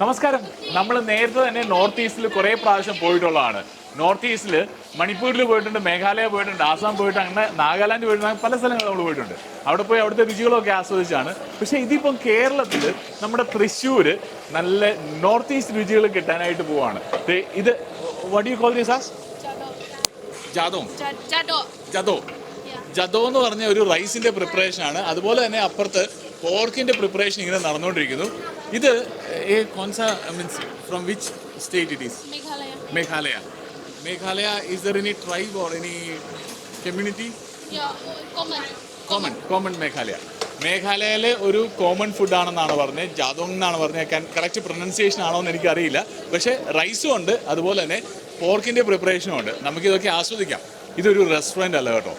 നമസ്കാരം. നമ്മൾ നേരത്തെ തന്നെ നോർത്ത് ഈസ്റ്റിൽ കുറേ പ്രാവശ്യം പോയിട്ടുള്ളതാണ്. നോർത്ത് ഈസ്റ്റിൽ മണിപ്പൂരിൽ പോയിട്ടുണ്ട് മേഘാലയ പോയിട്ടുണ്ട് ആസാം പോയിട്ട് അങ്ങനെ നാഗാലാൻഡ് പോയിട്ടുണ്ട് പല സ്ഥലങ്ങൾ നമ്മൾ പോയിട്ടുണ്ട്. അവിടെ പോയി അവിടുത്തെ രുചികളൊക്കെ ആസ്വദിച്ചാണ്. പക്ഷേ ഇതിപ്പം കേരളത്തിൽ നമ്മുടെ തൃശ്ശൂർ നല്ല നോർത്ത് ഈസ്റ്റ് രുചികൾ കിട്ടാനായിട്ട് പോവാണ്. ദേ ഇത് വടി കോൾ ദിസ് ജാദോ. ജാദോ. ജദോ. ജദോ എന്ന് പറഞ്ഞ ഒരു റൈസിന്റെ പ്രിപ്പറേഷൻ ആണ്. അതുപോലെ തന്നെ അപ്പുറത്ത് പോർക്കിന്റെ പ്രിപ്പറേഷൻ ഇങ്ങനെ നടന്നുകൊണ്ടിരിക്കുന്നു. ഇത് കോൺസ means from which state it is. Meghalaya. Meghalaya. Is there any tribe or any community. Common common Meghalaya. മേഘാലയയിലെ ഒരു കോമൺ ഫുഡ് ആണെന്നാണ് പറഞ്ഞത് ജാദോങ് എന്നാണ് പറഞ്ഞത് കറക്റ്റ് പ്രൊനൗൺസിയേഷൻ ആണോ എന്ന് എനിക്കറിയില്ല. പക്ഷേ റൈസും ഉണ്ട് അതുപോലെ തന്നെ പോർക്കിന്റെ പ്രിപ്പറേഷനും ഉണ്ട്. നമുക്കിതൊക്കെ ആസ്വദിക്കാം. ഇതൊരു റെസ്റ്റോറന്റ് അല്ല കേട്ടോ.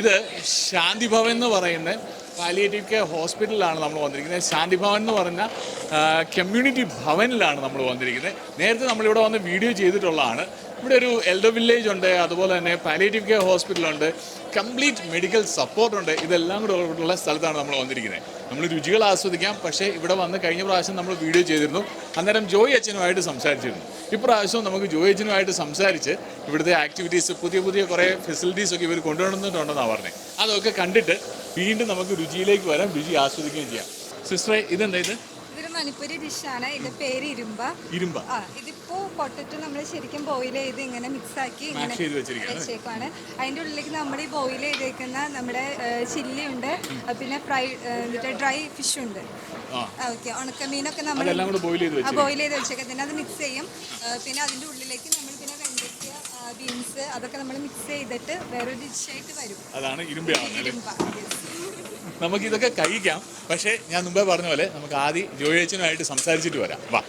ഇത് ശാന്തി ഭവൻ എന്ന് പറയുന്ന പാലിയേറ്റീവ് കെയർ ഹോസ്പിറ്റലിലാണ് നമ്മൾ വന്നിരിക്കുന്നത്. ശാന്തി ഭവൻ എന്ന് പറഞ്ഞ കമ്മ്യൂണിറ്റി ഭവനിലാണ് നമ്മൾ വന്നിരിക്കുന്നത്. നേരത്തെ നമ്മളിവിടെ വന്ന് വീഡിയോ ചെയ്തിട്ടുള്ളതാണ്. ഇവിടെ ഒരു എൽഡർ വില്ലേജ് ഉണ്ട് അതുപോലെ തന്നെ പാലിയേറ്റീവ് കെയർ ഹോസ്പിറ്റലുണ്ട് കംപ്ലീറ്റ് മെഡിക്കൽ സപ്പോർട്ട് ഉണ്ട്. ഇതെല്ലാം കൂടെ ഉള്ള സ്ഥലത്താണ് നമ്മൾ വന്നിരിക്കുന്നത്. നമ്മൾ രുചികൾ ആസ്വദിക്കാം. പക്ഷേ ഇവിടെ വന്ന് കഴിഞ്ഞ പ്രാവശ്യം നമ്മൾ വീഡിയോ ചെയ്തിരുന്നു. അന്നേരം ജോയി അച്ഛനുമായിട്ട് സംസാരിച്ചിരുന്നു. ഇപ്രാവശ്യം നമുക്ക് ജോയി അച്ഛനുമായിട്ട് സംസാരിച്ച് ഇവിടുത്തെ ആക്ടിവിറ്റീസ് പുതിയ പുതിയ കുറേ ഫെസിലിറ്റീസ് ഒക്കെ ഇവർ കൊണ്ടുവന്നിട്ടുണ്ടെന്നാണ് പറഞ്ഞത്. അതൊക്കെ കണ്ടിട്ട് വീണ്ടും നമുക്ക് രുചിയിലേക്ക് വരാം. രുചി ആസ്വദിക്കുകയും ചെയ്യാം. സിസ്റ്ററെ ഇതെന്താ ഇത്? മണിപ്പൂരി ഡിഷാണ്. ഇതിന്റെ പേര് ഇരുമ്പ. ഇരുമ്പ. ആ ഇതിപ്പോ പൊട്ടിട്ട് നമ്മൾ ശരിക്കും ബോയിൽ ചെയ്ത് ഇങ്ങനെ മിക്സ് ആക്കി ഇങ്ങനെ വെച്ചേക്കാണ് അതിന്റെ ഉള്ളിലേക്ക് നമ്മൾ ഈ ബോയിൽ ചെയ്തേക്കുന്ന നമ്മുടെ ചില്ലി ഉണ്ട് പിന്നെ ഫ്രൈ ഡ്രൈ ഫിഷ് ഉണ്ട്. ഓക്കെ ഉണക്കമീനൊക്കെ നമ്മൾ ബോയിൽ ചെയ്ത് വെച്ചേക്കാം പിന്നെ അത് മിക്സ് ചെയ്യും. പിന്നെ അതിന്റെ ഉള്ളിലേക്ക് നമ്മൾ പിന്നെ വെണ്ടയ്ക്ക ബീൻസ് അതൊക്കെ നമ്മൾ മിക്സ് ചെയ്തിട്ട് വേറൊരു ഡിഷായിട്ട് വരും. അതാണ് ഇരുമ്പ yes. നമുക്ക് ഇതൊക്കെ കഴിക്കാം പക്ഷേ ഞാൻ മുമ്പേ പറഞ്ഞ പോലെ നമുക്ക് ആദ്യം ജോയിച്ചനുമായിട്ട് സംസാരിച്ചിട്ട് വരാം വാ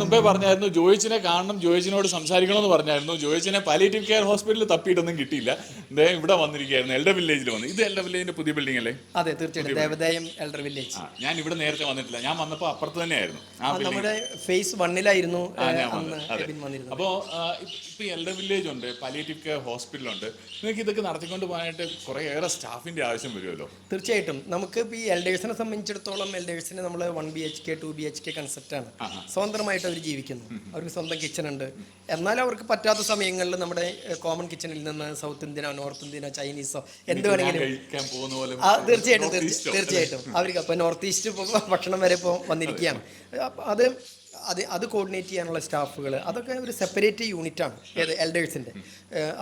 മുമ്പേ പറഞ്ഞായിരുന്നു ജോയിച്ചിനെ കാണണം ജോയിച്ചിനോട് സംസാരിക്കണം എന്ന് പറഞ്ഞായിരുന്നു. ജോയിച്ചിനെ പാലിയേറ്റീവ് കെയർ ഹോസ്പിറ്റലിൽ തപ്പിയിട്ടൊന്നും കിട്ടിയില്ല. ഇവിടെ വന്നിരിക്കുകയായിരുന്നു എൽഡർ വില്ലേജിൽ വന്നു. ഇത് എൽഡർ വില്ലേജിന്റെ പുതിയ ബിൽഡിംഗ് അല്ലേ? അതെ തീർച്ചയായിട്ടും. ദേവദയം എൽഡർ വില്ലേജ് ഞാൻ ഇവിടെ നേരത്തെ വന്നിട്ടില്ല. ഞാൻ വന്നപ്പോൾ അപ്പുറത്ത് തന്നെയായിരുന്നു. നമ്മുടെ ഫേസ് വണ്ണിലായിരുന്നു അപ്പോ ഇപ്പൊ എൽഡർ വില്ലേജ് ഉണ്ട് പാലിയേറ്റീവ് കെയർ ഹോസ്പിറ്റൽ ഉണ്ട്. നിങ്ങൾക്ക് ഇതൊക്കെ നടത്തിക്കൊണ്ട് പോകാനായിട്ട് ഏറെ സ്റ്റാഫിന്റെ ആവശ്യം വരുമല്ലോ? തീർച്ചയായിട്ടും. നമുക്ക് ഈ എൽഡേഴ്സിനെ സംബന്ധിച്ചിടത്തോളം എൽഡേഴ്സിന് നമ്മൾ one B H K two B H K കൺസെപ്റ്റാണ് സ്വതന്ത്രമായിട്ട് അവർ ജീവിക്കുന്നു. അവർക്ക് സ്വന്തം കിച്ചൺ ഉണ്ട്. എന്നാൽ അവർക്ക് പറ്റാത്ത സമയങ്ങളിൽ നമ്മുടെ കോമൺ കിച്ചണിൽ നിന്ന് സൗത്ത് ഇന്ത്യനോ നോർത്ത് ഇന്ത്യനോ ചൈനീസോ എന്ത് വേണമെങ്കിലും തീർച്ചയായിട്ടും? തീർച്ചയായിട്ടും. അവർക്ക് അപ്പോൾ നോർത്ത് ഈസ്റ്റ് ഭക്ഷണം വരെ ഇപ്പോൾ വന്നിരിക്കുകയാണ്. അത് അത് അത് കോർഡിനേറ്റ് ചെയ്യാനുള്ള സ്റ്റാഫുകൾ അതൊക്കെ ഒരു സെപ്പറേറ്റ് യൂണിറ്റാണ് ഏത് എൽഡേഴ്സിന്റെ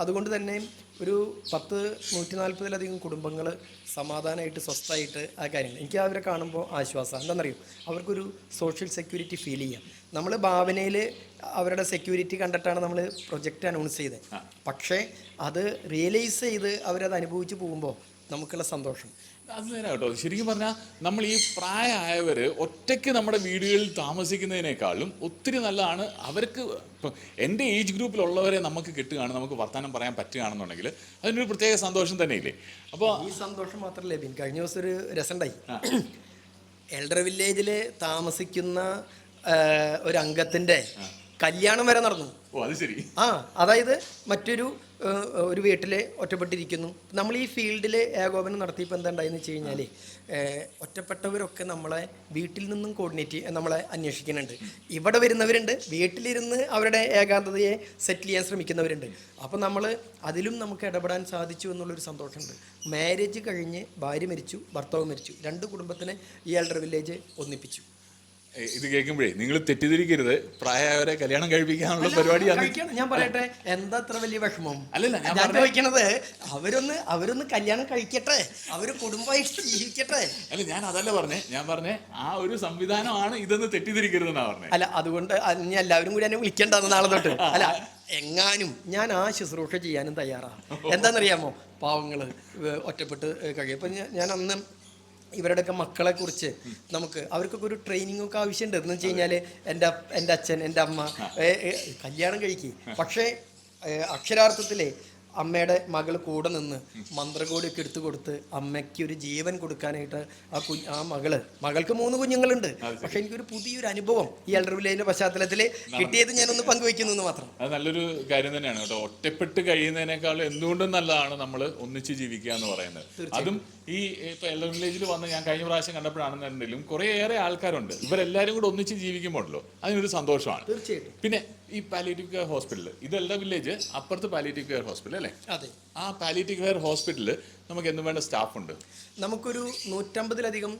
അതുകൊണ്ട് തന്നെ ഒരു പത്ത് നൂറ്റി നാൽപ്പതിലധികം കുടുംബങ്ങൾ സമാധാനമായിട്ട് സ്വസ്ഥമായിട്ട് ആ കാര്യങ്ങൾ. എനിക്ക് അവരെ കാണുമ്പോൾ ആശ്വാസം എന്താണെന്നറിയോ? അവർക്കൊരു സോഷ്യൽ സെക്യൂരിറ്റി ഫീൽ ചെയ്യാം. നമ്മൾ ഭാവനയിൽ അവരുടെ സെക്യൂരിറ്റി കണ്ടിട്ടാണ് നമ്മൾ പ്രൊജക്റ്റ് അനൗൺസ് ചെയ്തത്. പക്ഷേ അത് റിയലൈസ് ചെയ്ത് അവരത് അനുഭവിച്ച് പോകുമ്പോൾ നമുക്കുള്ള സന്തോഷം. അത് നേരം കേട്ടോ ശരിക്കും പറഞ്ഞാൽ നമ്മൾ ഈ പ്രായമായവർ ഒറ്റയ്ക്ക് നമ്മുടെ വീടുകളിൽ താമസിക്കുന്നതിനേക്കാളും ഒത്തിരി നല്ലതാണ് അവർക്ക് ഇപ്പം എന്റെ ഏജ് ഗ്രൂപ്പിലുള്ളവരെ നമുക്ക് കിട്ടുകയാണ് നമുക്ക് വർത്തമാനം പറയാൻ പറ്റുകയാണെന്നുണ്ടെങ്കിൽ അതിനൊരു പ്രത്യേക സന്തോഷം തന്നെയില്ലേ? അപ്പോൾ ഈ സന്തോഷം മാത്രമല്ല ബിൻ കഴിഞ്ഞ ദിവസം ഒരു രസമുണ്ടായി. എൽഡർ വില്ലേജിൽ താമസിക്കുന്ന ഒരു അംഗത്തിന്റെ കല്യാണം വരെ നടന്നു. ഓ അത് ശരി. ആ അതായത് മറ്റൊരു ഒരു വീട്ടിൽ ഒറ്റപ്പെട്ടിരിക്കുന്നു. നമ്മൾ ഈ ഫീൽഡിൽ ഏകോപനം നടത്തിയപ്പോൾ എന്താ ഉണ്ടായെന്ന് വെച്ച് കഴിഞ്ഞാൽ ഒറ്റപ്പെട്ടവരൊക്കെ നമ്മളെ വീട്ടിൽ നിന്നും കോർഡിനേറ്റ് നമ്മളെ അന്വേഷിക്കുന്നുണ്ട്. ഇവിടെ വരുന്നവരുണ്ട് വീട്ടിലിരുന്ന് അവരുടെ ഏകാന്തതയെ സെറ്റിൽ ചെയ്യാൻ ശ്രമിക്കുന്നവരുണ്ട്. അപ്പോൾ നമ്മൾ അതിലും നമുക്ക് ഇടപെടാൻ സാധിച്ചു എന്നുള്ളൊരു സന്തോഷമുണ്ട്. മാരേജ് കഴിഞ്ഞ് ഭാര്യ മരിച്ചു ഭർത്താവ് മരിച്ചു. രണ്ട് കുടുംബത്തിനെ ഈ എൽഡർ വില്ലേജ് ഒന്നിപ്പിച്ചു. ഇത് കേൾക്കുമ്പോഴേ നിങ്ങൾ തെറ്റിദ്ധരിക്കരുത്. പ്രായവരെ കല്യാണം കഴിപ്പിക്കാനുള്ള പരിപാടിയാണ് കഴിക്കണം. ഞാൻ പറയട്ടെ എന്താ അത്ര വലിയ വിഷമം? അല്ലല്ല, ഞാൻ ഞാൻ പറഞ്ഞ- ചോദിക്കണത് അവരൊന്ന് അവരൊന്ന് കല്യാണം കഴിക്കട്ടെ. അവർ കുടുംബമായിട്ട് ജീവിക്കട്ടെ. അല്ല ഞാൻ അതല്ല പറഞ്ഞേ. ഞാൻ പറഞ്ഞേ ആ ഒരു സംവിധാനമാണ് ഇതെന്ന് തെറ്റിദ്ധരിക്കരുതെന്നാ പറഞ്ഞേ. അല്ല അതുകൊണ്ട് അത് ഇനി എല്ലാവരും കൂടി എന്നെ വിളിക്കണ്ടെന്ന് നാളെ തൊട്ട്. അല്ല എങ്ങാനും ഞാൻ ആ ശുശ്രൂഷ ചെയ്യാനും തയ്യാറാണ് എന്താണെന്നറിയാമോ? പാവങ്ങൾ ഒറ്റപ്പെട്ട് കഴിയും. ഞാൻ- ഞാൻ അന്ന് ഇവരുടെയൊക്കെ മക്കളെ കുറിച്ച് നമുക്ക് അവർക്കൊക്കെ ഒരു ട്രെയിനിങ് ഒക്കെ ആവശ്യമുണ്ട്. എന്ന് വെച്ച് കഴിഞ്ഞാൽ എന്റെ എന്റെ അച്ഛൻ എന്റെ അമ്മ കല്യാണം കഴിക്കും. പക്ഷേ അക്ഷരാർത്ഥത്തിലെ അമ്മയുടെ മകൾ കൂടെ നിന്ന് മന്ത്രകോടിയൊക്കെ എടുത്തു കൊടുത്ത് അമ്മയ്ക്ക് ഒരു ജീവൻ കൊടുക്കാനായിട്ട് ആ കുഞ്ഞ് ആ മകൾ മകൾക്ക് മൂന്ന് കുഞ്ഞുങ്ങളുണ്ട്. പക്ഷെ എനിക്കൊരു പുതിയൊരു അനുഭവം ഈ എൽഡർ വില്ലേജിന്റെ പശ്ചാത്തലത്തിൽ കിട്ടിയത് ഞാനൊന്ന് പങ്കുവയ്ക്കുന്നു എന്ന് മാത്രം. അത് നല്ലൊരു കാര്യം തന്നെയാണ് കേട്ടോ. ഒറ്റപ്പെട്ട് കഴിയുന്നതിനേക്കാൾ എന്തുകൊണ്ടും നല്ലതാണ് നമ്മൾ ഒന്നിച്ച് ജീവിക്കുക എന്ന് പറയുന്നത്. അതും ഈ ഇപ്പൊ എല്ലാ വില്ലേജിൽ വന്ന് ഞാൻ കഴിഞ്ഞ പ്രാവശ്യം കണ്ടപ്പോഴാണെന്നുണ്ടെങ്കിലും കുറേയേറെ ആൾക്കാരുണ്ട്. ഇവരെല്ലാവരും കൂടെ ഒന്നിച്ച് ജീവിക്കുമ്പോഴല്ലോ അതിനൊരു സന്തോഷമാണ്. തീർച്ചയായിട്ടും. പിന്നെ ഈ പാലിയേറ്റീവ് കെയർ ഹോസ്പിറ്റൽ ഇതെല്ലാം വില്ലേജ് അപ്പുറത്ത് പാലിയേറ്റീവ് കെയർ ഹോസ്പിറ്റൽ അല്ലേ? അതെ. ആ പാലിയേറ്റീവ് കെയർ ഹോസ്പിറ്റലിൽ നമുക്ക് എന്തും വേണ്ട സ്റ്റാഫ് ഉണ്ട്? നമുക്കൊരു നൂറ്റമ്പതിലധികം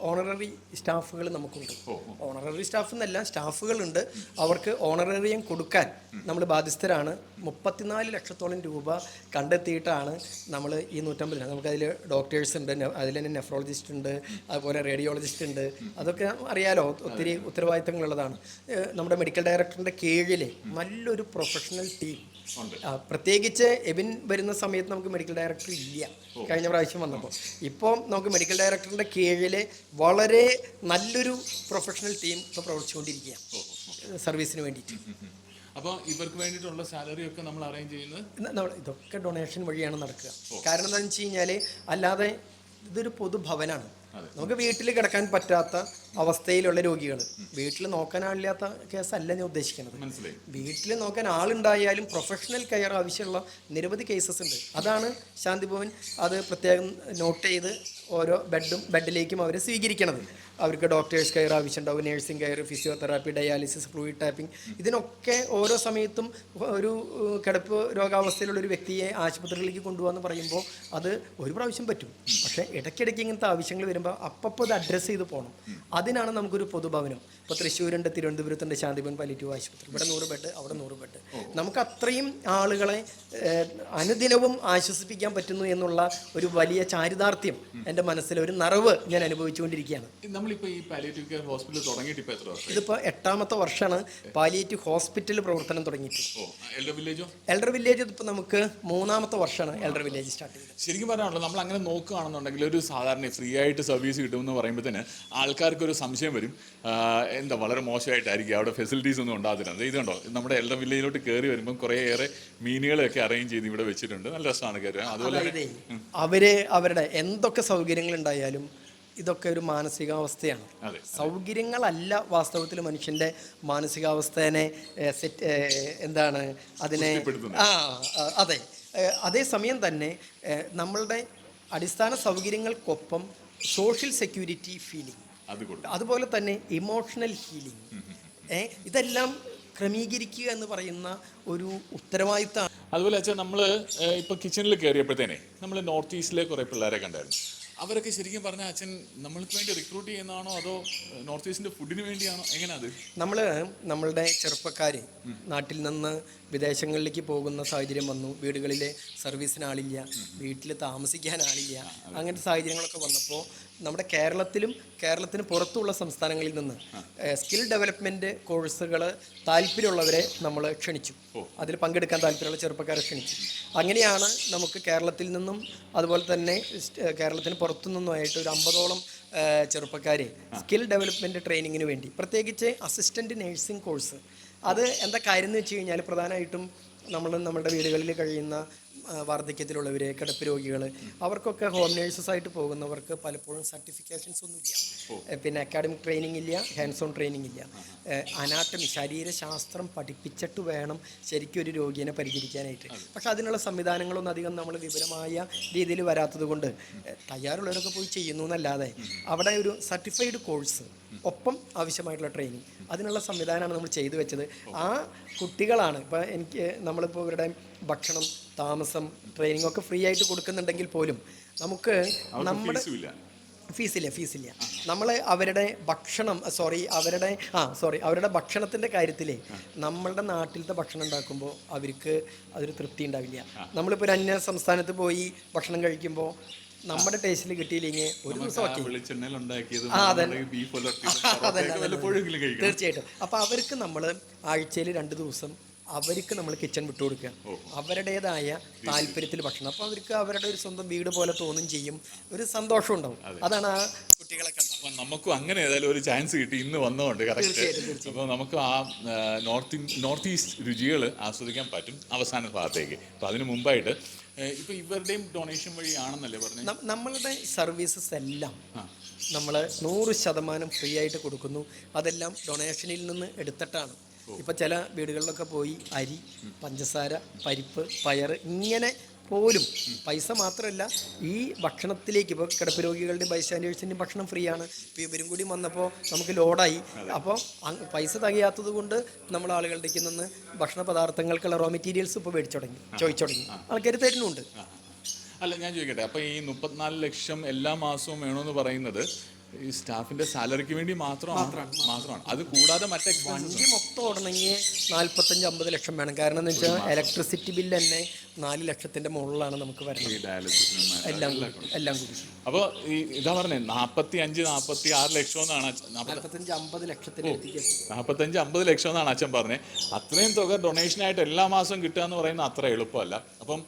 ഓണററി സ്റ്റാഫുകൾ നമുക്കുണ്ട്. ഓണററി സ്റ്റാഫ് എന്നല്ല സ്റ്റാഫുകളുണ്ട്. അവർക്ക് ഓണററിയം കൊടുക്കാൻ നമ്മൾ ബാധ്യസ്ഥരാണ്. മുപ്പത്തിനാല് ലക്ഷത്തോളം രൂപ കണ്ടെത്തിയിട്ടാണ് നമ്മൾ ഈ നൂറ്റമ്പതിൽ നമുക്കതിൽ ഡോക്ടേഴ്സ് ഉണ്ട് അതിൽ തന്നെ നെഫ്രോളജിസ്റ്റ് ഉണ്ട് അതുപോലെ റേഡിയോളജിസ്റ്റ് ഉണ്ട്. അതൊക്കെ അറിയാലോ ഒത്തിരി ഉത്തരവാദിത്തങ്ങളുള്ളതാണ്. നമ്മുടെ മെഡിക്കൽ ഡയറക്ടറിന്റെ കീഴിൽ നല്ലൊരു പ്രൊഫഷണൽ ടീം. പ്രത്യേകിച്ച് എബിൻ വരുന്ന സമയത്ത് നമുക്ക് മെഡിക്കൽ ഡയറക്ടർ ഇല്ല. കഴിഞ്ഞ പ്രാവശ്യം വന്നപ്പോൾ. ഇപ്പോൾ നമുക്ക് മെഡിക്കൽ ഡയറക്ടറിന്റെ കീഴിൽ വളരെ നല്ലൊരു പ്രൊഫഷണൽ ടീം ഇപ്പോൾ പ്രവർത്തിച്ചുകൊണ്ടിരിക്കുകയാണ്. സർവീസിന് വേണ്ടിയിട്ട്. അപ്പോൾ ഇവർക്ക് വേണ്ടിയിട്ടുള്ള സാലറി ഒക്കെ നമ്മൾ അറേഞ്ച് ചെയ്യുന്നത്? ഇതൊക്കെ ഡൊണേഷൻ വഴിയാണ് നടക്കുക. കാരണം എന്താണെന്ന് വെച്ച് കഴിഞ്ഞാൽ അല്ലാതെ ഇതൊരു പൊതുഭവനാണ്. നമുക്ക് വീട്ടിൽ കിടക്കാൻ പറ്റാത്ത അവസ്ഥയിലുള്ള രോഗികൾ. വീട്ടിൽ നോക്കാൻ ആളില്ലാത്ത കേസല്ല ഞാൻ ഉദ്ദേശിക്കുന്നത്. വീട്ടിൽ നോക്കാൻ ആളുണ്ടായാലും പ്രൊഫഷണൽ കെയർ ആവശ്യമുള്ള നിരവധി കേസസ് ഉണ്ട്. അതാണ് ശാന്തിഭവൻ അത് പ്രത്യേകം നോട്ട് ചെയ്ത് ഓരോ ബെഡും ബെഡിലേക്കും അവർ സ്വീകരിക്കണത്. അവർക്ക് doctors care ആവശ്യമുണ്ടാവും nursing care physiotherapy dialysis fluid tapping ഇതിനൊക്കെ ഓരോ സമയത്തും ഒരു കിടപ്പ് രോഗാവസ്ഥയിലുള്ള ഒരു വ്യക്തിയെ ആശുപത്രികളിലേക്ക് കൊണ്ടുപോകാന്ന് പറയുമ്പോൾ അത് ഒരു പ്രാവശ്യം പറ്റും. പക്ഷേ ഇടയ്ക്കിടയ്ക്ക് ഇങ്ങനത്തെ ആവശ്യങ്ങൾ വരുമ്പോൾ അപ്പപ്പോൾ അത് അഡ്രസ്സ് ചെയ്ത് പോകണം അതിനാണ് നമുക്കൊരു പൊതുഭവനം. ഇപ്പോൾ തൃശ്ശൂരുണ്ട് തിരുവനന്തപുരത്തുണ്ട് ശാന്തിപൻ പാലിറ്റീവ് ആശുപത്രി. ഇവിടെ നൂറ് ബെഡ് അവിടെ നൂറ് ബെഡ് നമുക്ക് അത്രയും ആളുകളെ അനുദിനവും ആശ്വസിപ്പിക്കാൻ പറ്റുന്നു എന്നുള്ള ഒരു വലിയ ചാരിതാർത്ഥ്യം എന്റെ മനസ്സിൽ ഒരു നിറവ് ഞാൻ അനുഭവിച്ചുകൊണ്ടിരിക്കുകയാണ്. നമ്മളിപ്പോൾ ഈ പാലിയേറ്റീവ് കെയർ ഹോസ്പിറ്റൽ തുടങ്ങിയിട്ട് ഇപ്പോൾ എത്ര വർഷം? ഇതിപ്പോൾ എട്ടാമത്തെ വർഷമാണ് പാലിയേറ്റീവ് ഹോസ്പിറ്റൽ പ്രവർത്തനം തുടങ്ങിയിട്ട്. എല്ലാ വില്ലേജോ എൽഡർ വില്ലേജ് ഇപ്പോൾ നമുക്ക് മൂന്നാമത്തെ വർഷമാണ് എൽഡർ വില്ലേജ് സ്റ്റാർട്ട് ചെയ്തത്. ശരിക്കും പറയാനുള്ളത് നമ്മൾ അങ്ങനെ നോക്കുകയാണെന്നുണ്ടെങ്കിൽ ഒരു സാധാരണ ഫ്രീ ആയിട്ട് സർവീസ് കിട്ടുമെന്ന് തന്നെ ആൾക്കാർക്ക് ഒരു സംശയം വരും. എന്താ വളരെ മോശമായിട്ടായിരിക്കും. അവിടെ ഫെസിലിറ്റീസ് ഒന്നും ഉണ്ടാകത്തില്ല. ഇത് കണ്ടോ നമ്മുടെ എല്ലാ വില്ലേജിലോട്ട് കയറി വരുമ്പോൾ കുറേയേറെ മീനുകളൊക്കെ അറേഞ്ച് ചെയ്ത് ഇവിടെ വെച്ചിട്ടുണ്ട്. നല്ല രസമാണ് കയറി അതുപോലെ അവർ അവരുടെ എന്തൊക്കെ സൗകര്യങ്ങൾ ഉണ്ടായാലും ഇതൊക്കെ ഒരു മാനസികാവസ്ഥയാണ്. സൗകര്യങ്ങളല്ല വാസ്തവത്തിൽ മനുഷ്യന്റെ മാനസികാവസ്ഥേനെ സെറ്റ് എന്താണ് അതിനെ ആ അതെ. അതേസമയം തന്നെ നമ്മളുടെ അടിസ്ഥാന സൗകര്യങ്ങൾക്കൊപ്പം സോഷ്യൽ സെക്യൂരിറ്റി ഫീലിംഗ് അതുപോലെ തന്നെ ഇമോഷണൽ ഹീലിംഗ് ഇതെല്ലാം ക്രമീകരിക്കുക എന്ന് പറയുന്ന ഒരു ഉത്തരവാദിത്തമാണ് അതുപോലെ അച്ഛൻ നമ്മൾ ഇപ്പോൾ കിച്ചണിൽ കയറിയപ്പോഴത്തേനെ നമ്മൾ നോർത്ത് ഈസ്റ്റിലെ കുറേ പിള്ളേരെ കണ്ടായിരുന്നു. അവരൊക്കെ ശരിക്കും പറഞ്ഞാൽ അച്ഛൻ നമ്മൾക്ക് വേണ്ടി റിക്രൂട്ട് ചെയ്യുന്നതാണോ അതോ നോർത്ത് ഈസ്റ്റിന്റെ ഫുഡിന് വേണ്ടിയാണോ? എങ്ങനെ അത്? നമ്മൾ നമ്മളുടെ ചെറുപ്പക്കാർ നാട്ടിൽ നിന്ന് വിദേശങ്ങളിലേക്ക് പോകുന്ന സാഹചര്യം വന്നു. വീടുകളിലെ സർവീസിന് ആളില്ല വീട്ടിൽ താമസിക്കാൻ ആളില്ല. അങ്ങനത്തെ സാഹചര്യങ്ങളൊക്കെ വന്നപ്പോൾ നമ്മുടെ കേരളത്തിലും കേരളത്തിന് പുറത്തുള്ള സംസ്ഥാനങ്ങളിൽ നിന്ന് സ്കിൽ ഡെവലപ്മെന്റ് കോഴ്സുകൾ താല്പര്യമുള്ളവരെ നമ്മൾ ക്ഷണിച്ചു. അതിൽ പങ്കെടുക്കാൻ താല്പര്യമുള്ള ചെറുപ്പക്കാരെ ക്ഷണിച്ചു. അങ്ങനെയാണ് നമുക്ക് കേരളത്തിൽ നിന്നും അതുപോലെ തന്നെ കേരളത്തിന് പുറത്തു നിന്നുമായിട്ട് ഒരു അമ്പതോളം ചെറുപ്പക്കാരെ സ്കിൽ ഡെവലപ്മെന്റ് ട്രെയിനിങ്ങിന് വേണ്ടി പ്രത്യേകിച്ച് അസിസ്റ്റന്റ് നഴ്സിംഗ് കോഴ്സ് അത് എന്താ കാര്യം എന്ന് വെച്ച് കഴിഞ്ഞാൽ പ്രധാനമായിട്ടും നമ്മൾ നമ്മുടെ വീടുകളിൽ കഴിയുന്ന വാർദ്ധക്യത്തിലുള്ളവർ കിടപ്പ് രോഗികൾ അവർക്കൊക്കെ ഹോം നേഴ്സസ് ആയിട്ട് പോകുന്നവർക്ക് പലപ്പോഴും സർട്ടിഫിക്കേഷൻസ് ഒന്നും ഇല്ല. പിന്നെ അക്കാഡമിക് ട്രെയിനിങ് ഇല്ല ഹാൻഡ്സ് ഓൺ ട്രെയിനിങ് ഇല്ല അനാട്ടമി ശരീരശാസ്ത്രം പഠിപ്പിച്ചിട്ട് വേണം ശരിക്കും ഒരു രോഗിയെ പരിചരിക്കാനായിട്ട്. പക്ഷെ അതിനുള്ള സംവിധാനങ്ങളൊന്നും അധികം നമ്മൾ വിപുലമായ രീതിയിൽ വരാത്തത് കൊണ്ട് തയ്യാറുള്ളവരൊക്കെ പോയി ചെയ്യുന്നു എന്നല്ലാതെ അവിടെ ഒരു സർട്ടിഫൈഡ് കോഴ്സ് ഒപ്പം ആവശ്യമായിട്ടുള്ള ട്രെയിനിങ് അതിനുള്ള സംവിധാനമാണ് നമ്മൾ ചെയ്തു വെച്ചത്. ആ കുട്ടികളാണ്. ഇപ്പോൾ എനിക്ക് നമ്മളിപ്പോൾ ഇവരുടെ ഭക്ഷണം താമസം ട്രെയിനിങ് ഒക്കെ ഫ്രീ ആയിട്ട് കൊടുക്കുന്നുണ്ടെങ്കിൽ പോലും നമുക്ക് നമ്മുടെ ഫീസില്ല ഫീസില്ല നമ്മൾ അവരുടെ ഭക്ഷണം സോറി അവരുടെ ആ സോറി അവരുടെ ഭക്ഷണത്തിന്റെ കാര്യത്തിൽ നമ്മളുടെ നാട്ടിലത്തെ ഭക്ഷണം ഉണ്ടാക്കുമ്പോൾ അവർക്ക് അതൊരു തൃപ്തി ഉണ്ടാവില്ല. നമ്മളിപ്പോൾ ഒരു അന്യ സംസ്ഥാനത്ത് പോയി ഭക്ഷണം കഴിക്കുമ്പോൾ നമ്മുടെ ടേസ്റ്റിൽ കിട്ടിയില്ലെങ്കിൽ ഒരു ദിവസം തീർച്ചയായിട്ടും. അപ്പൊ അവർക്ക് നമ്മൾ ആഴ്ചയിൽ രണ്ട് ദിവസം അവർക്ക് നമ്മൾ കിച്ചൺ വിട്ടു കൊടുക്കുക. അവരുടേതായ താല്പര്യത്തിൽ ഭക്ഷണം. അപ്പോൾ അവർക്ക് അവരുടെ ഒരു സ്വന്തം വീട് പോലെ തോന്നും ചെയ്യും. ഒരു സന്തോഷം ഉണ്ടാവും. അതാണ് ആ കുട്ടികളെ കണ്ടത് അപ്പം നമുക്കും അങ്ങനെ ഏതായാലും ഒരു ചാൻസ് കിട്ടി. ഇന്ന് വന്നതുകൊണ്ട് കറക്റ്റ് അപ്പോൾ നമുക്ക് ആ ആ, നോർത്ത് നോർത്ത് ഈസ്റ്റ് രുചികൾ ആസ്വദിക്കാൻ പറ്റും അവസാന ഭാഗത്തേക്ക്. അപ്പോൾ അതിന് മുമ്പായിട്ട് ഇപ്പോൾ ഇവരുടെയും ഡൊണേഷൻ വഴിയാണെന്നല്ലേ പറഞ്ഞത് നമ്മളുടെ സർവീസസ് എല്ലാം നമ്മൾ നൂറ് ശതമാനം ഫ്രീ ആയിട്ട് കൊടുക്കുന്നു. അതെല്ലാം ഡൊണേഷനിൽ നിന്ന് എടുത്തിട്ടാണ്. ഇപ്പം ചില വീടുകളിലൊക്കെ പോയി അരി പഞ്ചസാര പരിപ്പ് പയർ ഇങ്ങനെ പോലും പൈസ മാത്രമല്ല ഈ ഭക്ഷണത്തിലേക്ക് ഇപ്പോൾ കിടപ്പ് രോഗികളുടെ ബൈസ്റ്റാൻഡേഴ്സിന്റെയും ഭക്ഷണം ഫ്രീ ആണ്. ഇപ്പോൾ ഇവരും കൂടി വന്നപ്പോൾ നമുക്ക് ലോഡായി അപ്പോൾ പൈസ തികയാത്തത് കൊണ്ട് നമ്മൾ ആളുകളുടെ നിന്ന് ഭക്ഷണ പദാർത്ഥങ്ങൾക്കുള്ള റോ മെറ്റീരിയൽസ് ഇപ്പോൾ മേടിച്ചു തുടങ്ങി ചോദിച്ചു തുടങ്ങി. ആൾക്കാർ തരുന്നുണ്ട്. അല്ല ഞാൻ ചോദിക്കട്ടെ അപ്പോൾ ഈ മുപ്പത്തിനാല് ലക്ഷം എല്ലാ മാസവും വേണമെന്ന് പറയുന്നത് ഈ സ്റ്റാഫിന്റെ സാലറിക്ക് വേണ്ടി മാത്രമാണ് മാത്രമാണ് അത് കൂടാതെ മറ്റേ വണ്ടി മൊത്തം ഓടണമെങ്കിൽ നാല്പത്തഞ്ച് അമ്പത് ലക്ഷം വേണം. കാരണം എന്ന് വെച്ചാൽ ഇലക്ട്രിസിറ്റി ബില്ല് തന്നെ നാല് ലക്ഷത്തിന്റെ മുകളിലാണ് നമുക്ക് വരുന്നത്. എല്ലാം എല്ലാം കൂടി അപ്പോൾ ഈ ഇതാ പറഞ്ഞേ നാൽപ്പത്തി അഞ്ച് നാൽപ്പത്തി ആറ് ലക്ഷം എന്നാണ് നാൽപ്പത്തഞ്ച് അമ്പത് ലക്ഷത്തിന് നാൽപ്പത്തഞ്ച് അമ്പത് ലക്ഷം എന്നാണ് അച്ഛൻ പറഞ്ഞത് അത്രയും തുക ഡൊണേഷനായിട്ട് എല്ലാ മാസവും കിട്ടുക എന്ന് പറയുന്നത് അത്ര എളുപ്പമല്ല. അപ്പം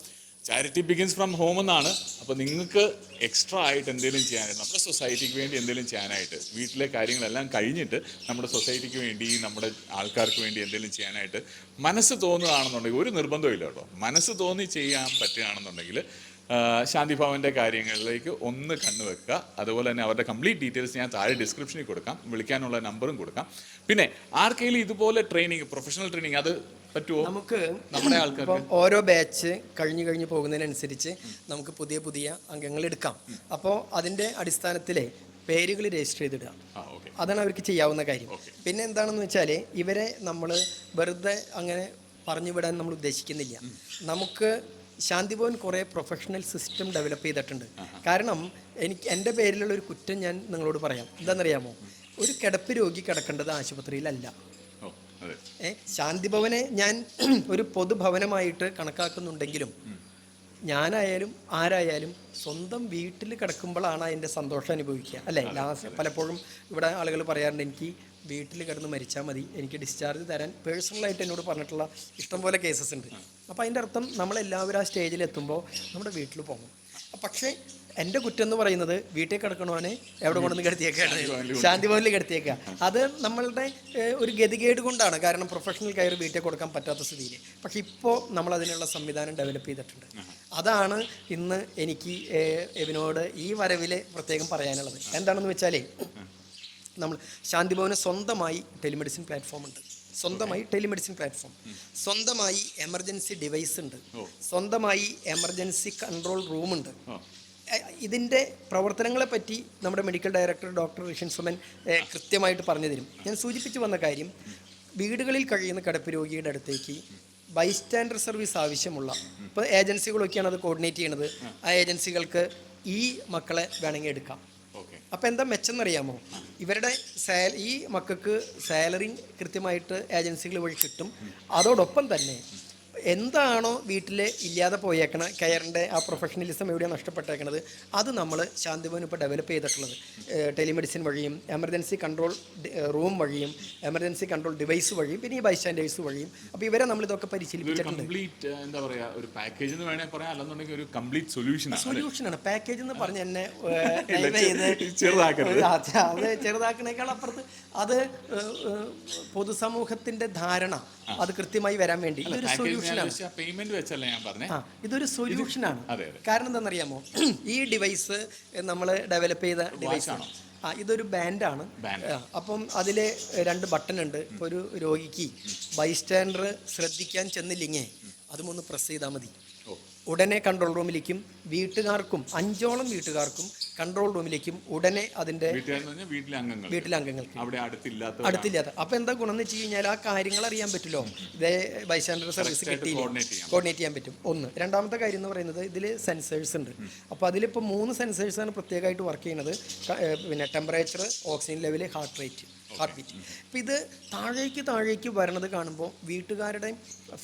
ചാരിറ്റി ബിഗിൻസ് ഫ്രം ഹോം എന്നാണ്. അപ്പോൾ നിങ്ങൾക്ക് എക്സ്ട്രാ ആയിട്ട് എന്തെങ്കിലും ചെയ്യാനായിട്ട് നമ്മുടെ സൊസൈറ്റിക്ക് വേണ്ടി എന്തെങ്കിലും ചെയ്യാനായിട്ട് വീട്ടിലെ കാര്യങ്ങളെല്ലാം കഴിഞ്ഞിട്ട് നമ്മുടെ സൊസൈറ്റിക്ക് വേണ്ടി നമ്മുടെ ആൾക്കാർക്ക് വേണ്ടി എന്തെങ്കിലും ചെയ്യാനായിട്ട് മനസ്സ് തോന്നുകയാണെന്നുണ്ടെങ്കിൽ ഒരു നിർബന്ധമില്ല കേട്ടോ. മനസ്സ് തോന്നി ചെയ്യാൻ പറ്റുകയാണെന്നുണ്ടെങ്കിൽ ശാന്തി കാര്യങ്ങളിലേക്ക് ഒന്ന് കണ്ണു വെക്കുക. അതുപോലെ തന്നെ അവരുടെ കംപ്ലീറ്റ് ഡീറ്റെയിൽസ് ഞാൻ താഴെ ഡിസ്ക്രിപ്ഷനിൽ കൊടുക്കാം. വിളിക്കാനുള്ള നമ്പറും കൊടുക്കാം. പിന്നെ ആർക്കെങ്കിലും ഇതുപോലെ ട്രെയിനിങ് പ്രൊഫഷണൽ ട്രെയിനിങ് അത് പറ്റുമോ നമുക്ക് നമ്മുടെ ആൾക്കാർക്ക്. ഓരോ ബാച്ച് കഴിഞ്ഞു കഴിഞ്ഞ് പോകുന്നതിനനുസരിച്ച് നമുക്ക് പുതിയ പുതിയ അംഗങ്ങൾ എടുക്കാം. അപ്പോൾ അതിന്റെ അടിസ്ഥാനത്തിൽ പേരുകൾ രജിസ്റ്റർ ചെയ്തിടുക. അതാണ് അവർക്ക് ചെയ്യാവുന്ന കാര്യം. പിന്നെ എന്താണെന്ന് വെച്ചാൽ ഇവരെ നമ്മൾ വെറുതെ അങ്ങനെ പറഞ്ഞു വിടാൻ നമ്മൾ ഉദ്ദേശിക്കുന്നില്ല. നമുക്ക് ശാന്തിഭവൻ കുറേ പ്രൊഫഷണൽ സിസ്റ്റം ഡെവലപ്പ് ചെയ്തിട്ടുണ്ട്. കാരണം എനിക്ക് എന്റെ പേരിലുള്ള ഒരു കുറ്റം ഞാൻ നിങ്ങളോട് പറയാം. എന്താണെന്നറിയാമോ? ഒരു കിടപ്പ് രോഗി കിടക്കേണ്ടത് ആശുപത്രിയിലല്ല. ഏ ശാന്തിഭവനെ ഞാൻ ഒരു പൊതുഭവനമായിട്ട് കണക്കാക്കുന്നുണ്ടെങ്കിലും ഞാനായാലും ആരായാലും സ്വന്തം വീട്ടിൽ കിടക്കുമ്പോഴാണ് അതിന്റെ സന്തോഷം അനുഭവിക്കുക. അല്ലേ? ലാസ്റ്റ് പലപ്പോഴും ഇവിടെ ആളുകൾ പറയാറുണ്ട് എനിക്ക് വീട്ടിൽ കിടന്ന് മരിച്ചാൽ മതി. എനിക്ക് ഡിസ്ചാർജ് തരാൻ പേഴ്സണലായിട്ട് എന്നോട് പറഞ്ഞിട്ടുള്ള ഇഷ്ടംപോലെ കേസസ് ഉണ്ട്. അപ്പോൾ അതിന്റെ അർത്ഥം നമ്മളെല്ലാവരും ആ സ്റ്റേജിൽ എത്തുമ്പോൾ നമ്മുടെ വീട്ടിൽ പോകും പക്ഷേ എന്റെ കുറ്റം എന്ന് പറയുന്നത് വീട്ടിൽ കിടക്കണവനെ എവിടെ കൊണ്ടുവന്ന് കിടത്തിയേക്കാണ്? ശാന്തി ഭവനിൽ കിടത്തിയേക്കുക അത് നമ്മളുടെ ഒരു ഗതികേട് കൊണ്ടാണ്. കാരണം പ്രൊഫഷണൽ കയർ വീട്ടിൽ കൊടുക്കാൻ പറ്റാത്ത സ്ഥിതിയിൽ. പക്ഷെ ഇപ്പോൾ നമ്മൾ അതിനുള്ള സംവിധാനം ഡെവലപ്പ് ചെയ്തിട്ടുണ്ട്. അതാണ് ഇന്ന് എനിക്ക് ഇവനോട് ഈ വരവിൽ പ്രത്യേകം പറയാനുള്ളത്. എന്താണെന്ന് വെച്ചാലേ നമ്മൾ ശാന്തിഭവന് സ്വന്തമായി ടെലിമെഡിസിൻ പ്ലാറ്റ്ഫോം ഉണ്ട്. സ്വന്തമായി ടെലിമെഡിസിൻ പ്ലാറ്റ്ഫോം. സ്വന്തമായി എമർജൻസി ഡിവൈസ് ഉണ്ട്. സ്വന്തമായി എമർജൻസി കൺട്രോൾ റൂമുണ്ട് ഉണ്ട്. ഇതിന്റെ പ്രവർത്തനങ്ങളെ പറ്റി നമ്മുടെ medical director doctor Rishan Suman കൃത്യമായിട്ട് പറഞ്ഞു തരും. ഞാൻ സൂചിപ്പിച്ചു വന്ന കാര്യം വീടുകളിൽ കഴിയുന്ന കിടപ്പ് രോഗിയുടെ അടുത്തേക്ക് ബൈസ്റ്റാൻഡർ സർവീസ് ആവശ്യമുള്ള ഇപ്പോൾ ഏജൻസികളൊക്കെയാണ് അത് കോർഡിനേറ്റ് ചെയ്യുന്നത്. ആ ഏജൻസികൾക്ക് ഈ മക്കളെ വേണമെങ്കിൽ എടുക്കാം. അപ്പോൾ എന്താ മെച്ചം എന്നറിയാമോ ഇവരുടെ സാല ഈ മക്കൾക്ക് സാലറി കൃത്യമായിട്ട് ഏജൻസികൾ വഴി കിട്ടും. അതോടൊപ്പം തന്നെ എന്താണോ വീട്ടിൽ ഇല്ലാതെ പോയേക്കണ കെയറിന്റെ ആ പ്രൊഫഷണലിസം എവിടെയാണ് നഷ്ടപ്പെട്ടേക്കണത്? അത് നമ്മൾ ശാന്തിഭവൻ ഇപ്പോൾ ഡെവലപ്പ് ചെയ്തിട്ടുള്ളത്. ടെലിമെഡിസിൻ വഴിയും എമർജൻസി കൺട്രോൾ റൂം വഴിയും എമർജൻസി കൺട്രോൾ ഡിവൈസ് വഴിയും പിന്നെ ഈ ബൈസ്റ്റാൻഡേഴ്സ് വഴിയും. അപ്പോൾ ഇവരെ നമ്മൾ ഇതൊക്കെ പരിശീലിപ്പിച്ചിട്ടുണ്ട്. കംപ്ലീറ്റ് എന്താ ഒരു പാക്കേജ് എന്ന് വേണേൽ പറയാം. അല്ലെന്നുണ്ടെങ്കിൽ ഒരു കംപ്ലീറ്റ് സൊല്യൂഷൻ സൊല്യൂഷനാണ് പാക്കേജ് എന്ന് പറഞ്ഞ് എന്നെ. അത് ചെറുതാക്കണേക്കാൾ അപ്പുറത്ത് അത് പൊതുസമൂഹത്തിന്റെ ധാരണ അത് കൃത്യമായി വരാൻ വേണ്ടി. ഇതൊരു സൊല്യൂഷനാണ് പേയ്മെന്റ് വെച്ചല്ല ഞാൻ ഇതൊരു സൊല്യൂഷനാണ്. കാരണം എന്താണെന്നറിയാമോ? ഈ ഡിവൈസ് നമ്മൾ ഡെവലപ്പ് ചെയ്ത ഡിവൈസ് ആണോ? ആ ഇതൊരു ബാൻഡാണ് ആണ്. അപ്പം അതിൽ രണ്ട് ബട്ടൺ ഉണ്ട്. ഇപ്പോൾ ഒരു രോഗിക്ക് ബൈസ്റ്റാൻഡർ ശ്രദ്ധിക്കാൻ ചെന്നില്ലെങ്കിൽ അതുമൊന്ന് പ്രസ് ചെയ്താൽ മതി. ഉടനെ കൺട്രോൾ റൂമിലേക്കും വീട്ടുകാർക്കും അഞ്ചോളം വീട്ടുകാർക്കും കൺട്രോൾ റൂമിലേക്കും ഉടനെ അതിന്റെ വീട്ടിലെ അംഗങ്ങൾ വീട്ടിലെ അംഗങ്ങൾക്ക്. അവിടെ അടുത്തില്ലാത്ത അടുത്തില്ലാത്ത. അപ്പോൾ എന്താ ഗുണം എന്ന് വെച്ച് കഴിഞ്ഞാൽ ആ കാര്യങ്ങൾ അറിയാൻ പറ്റുമല്ലോ. ഇതേ ബൈസ്റ്റാൻഡർ സർവീസ് കിട്ടി കോർഡിനേറ്റ് ചെയ്യാൻ പറ്റും. ഒന്ന്. രണ്ടാമത്തെ കാര്യം എന്ന് പറയുന്നത് ഇതിൽ സെൻസേഴ്സ് ഉണ്ട്. അപ്പോൾ അതിലിപ്പോൾ മൂന്ന് സെൻസേഴ്സ് സെൻസേഴ്സാണ് പ്രത്യേകമായിട്ട് വർക്ക് ചെയ്യുന്നത്. പിന്നെ temperature oxygen level heart rate heart beat അപ്പോൾ ഇത് താഴേക്ക് താഴേക്ക് വരണത് കാണുമ്പോൾ വീട്ടുകാരുടെ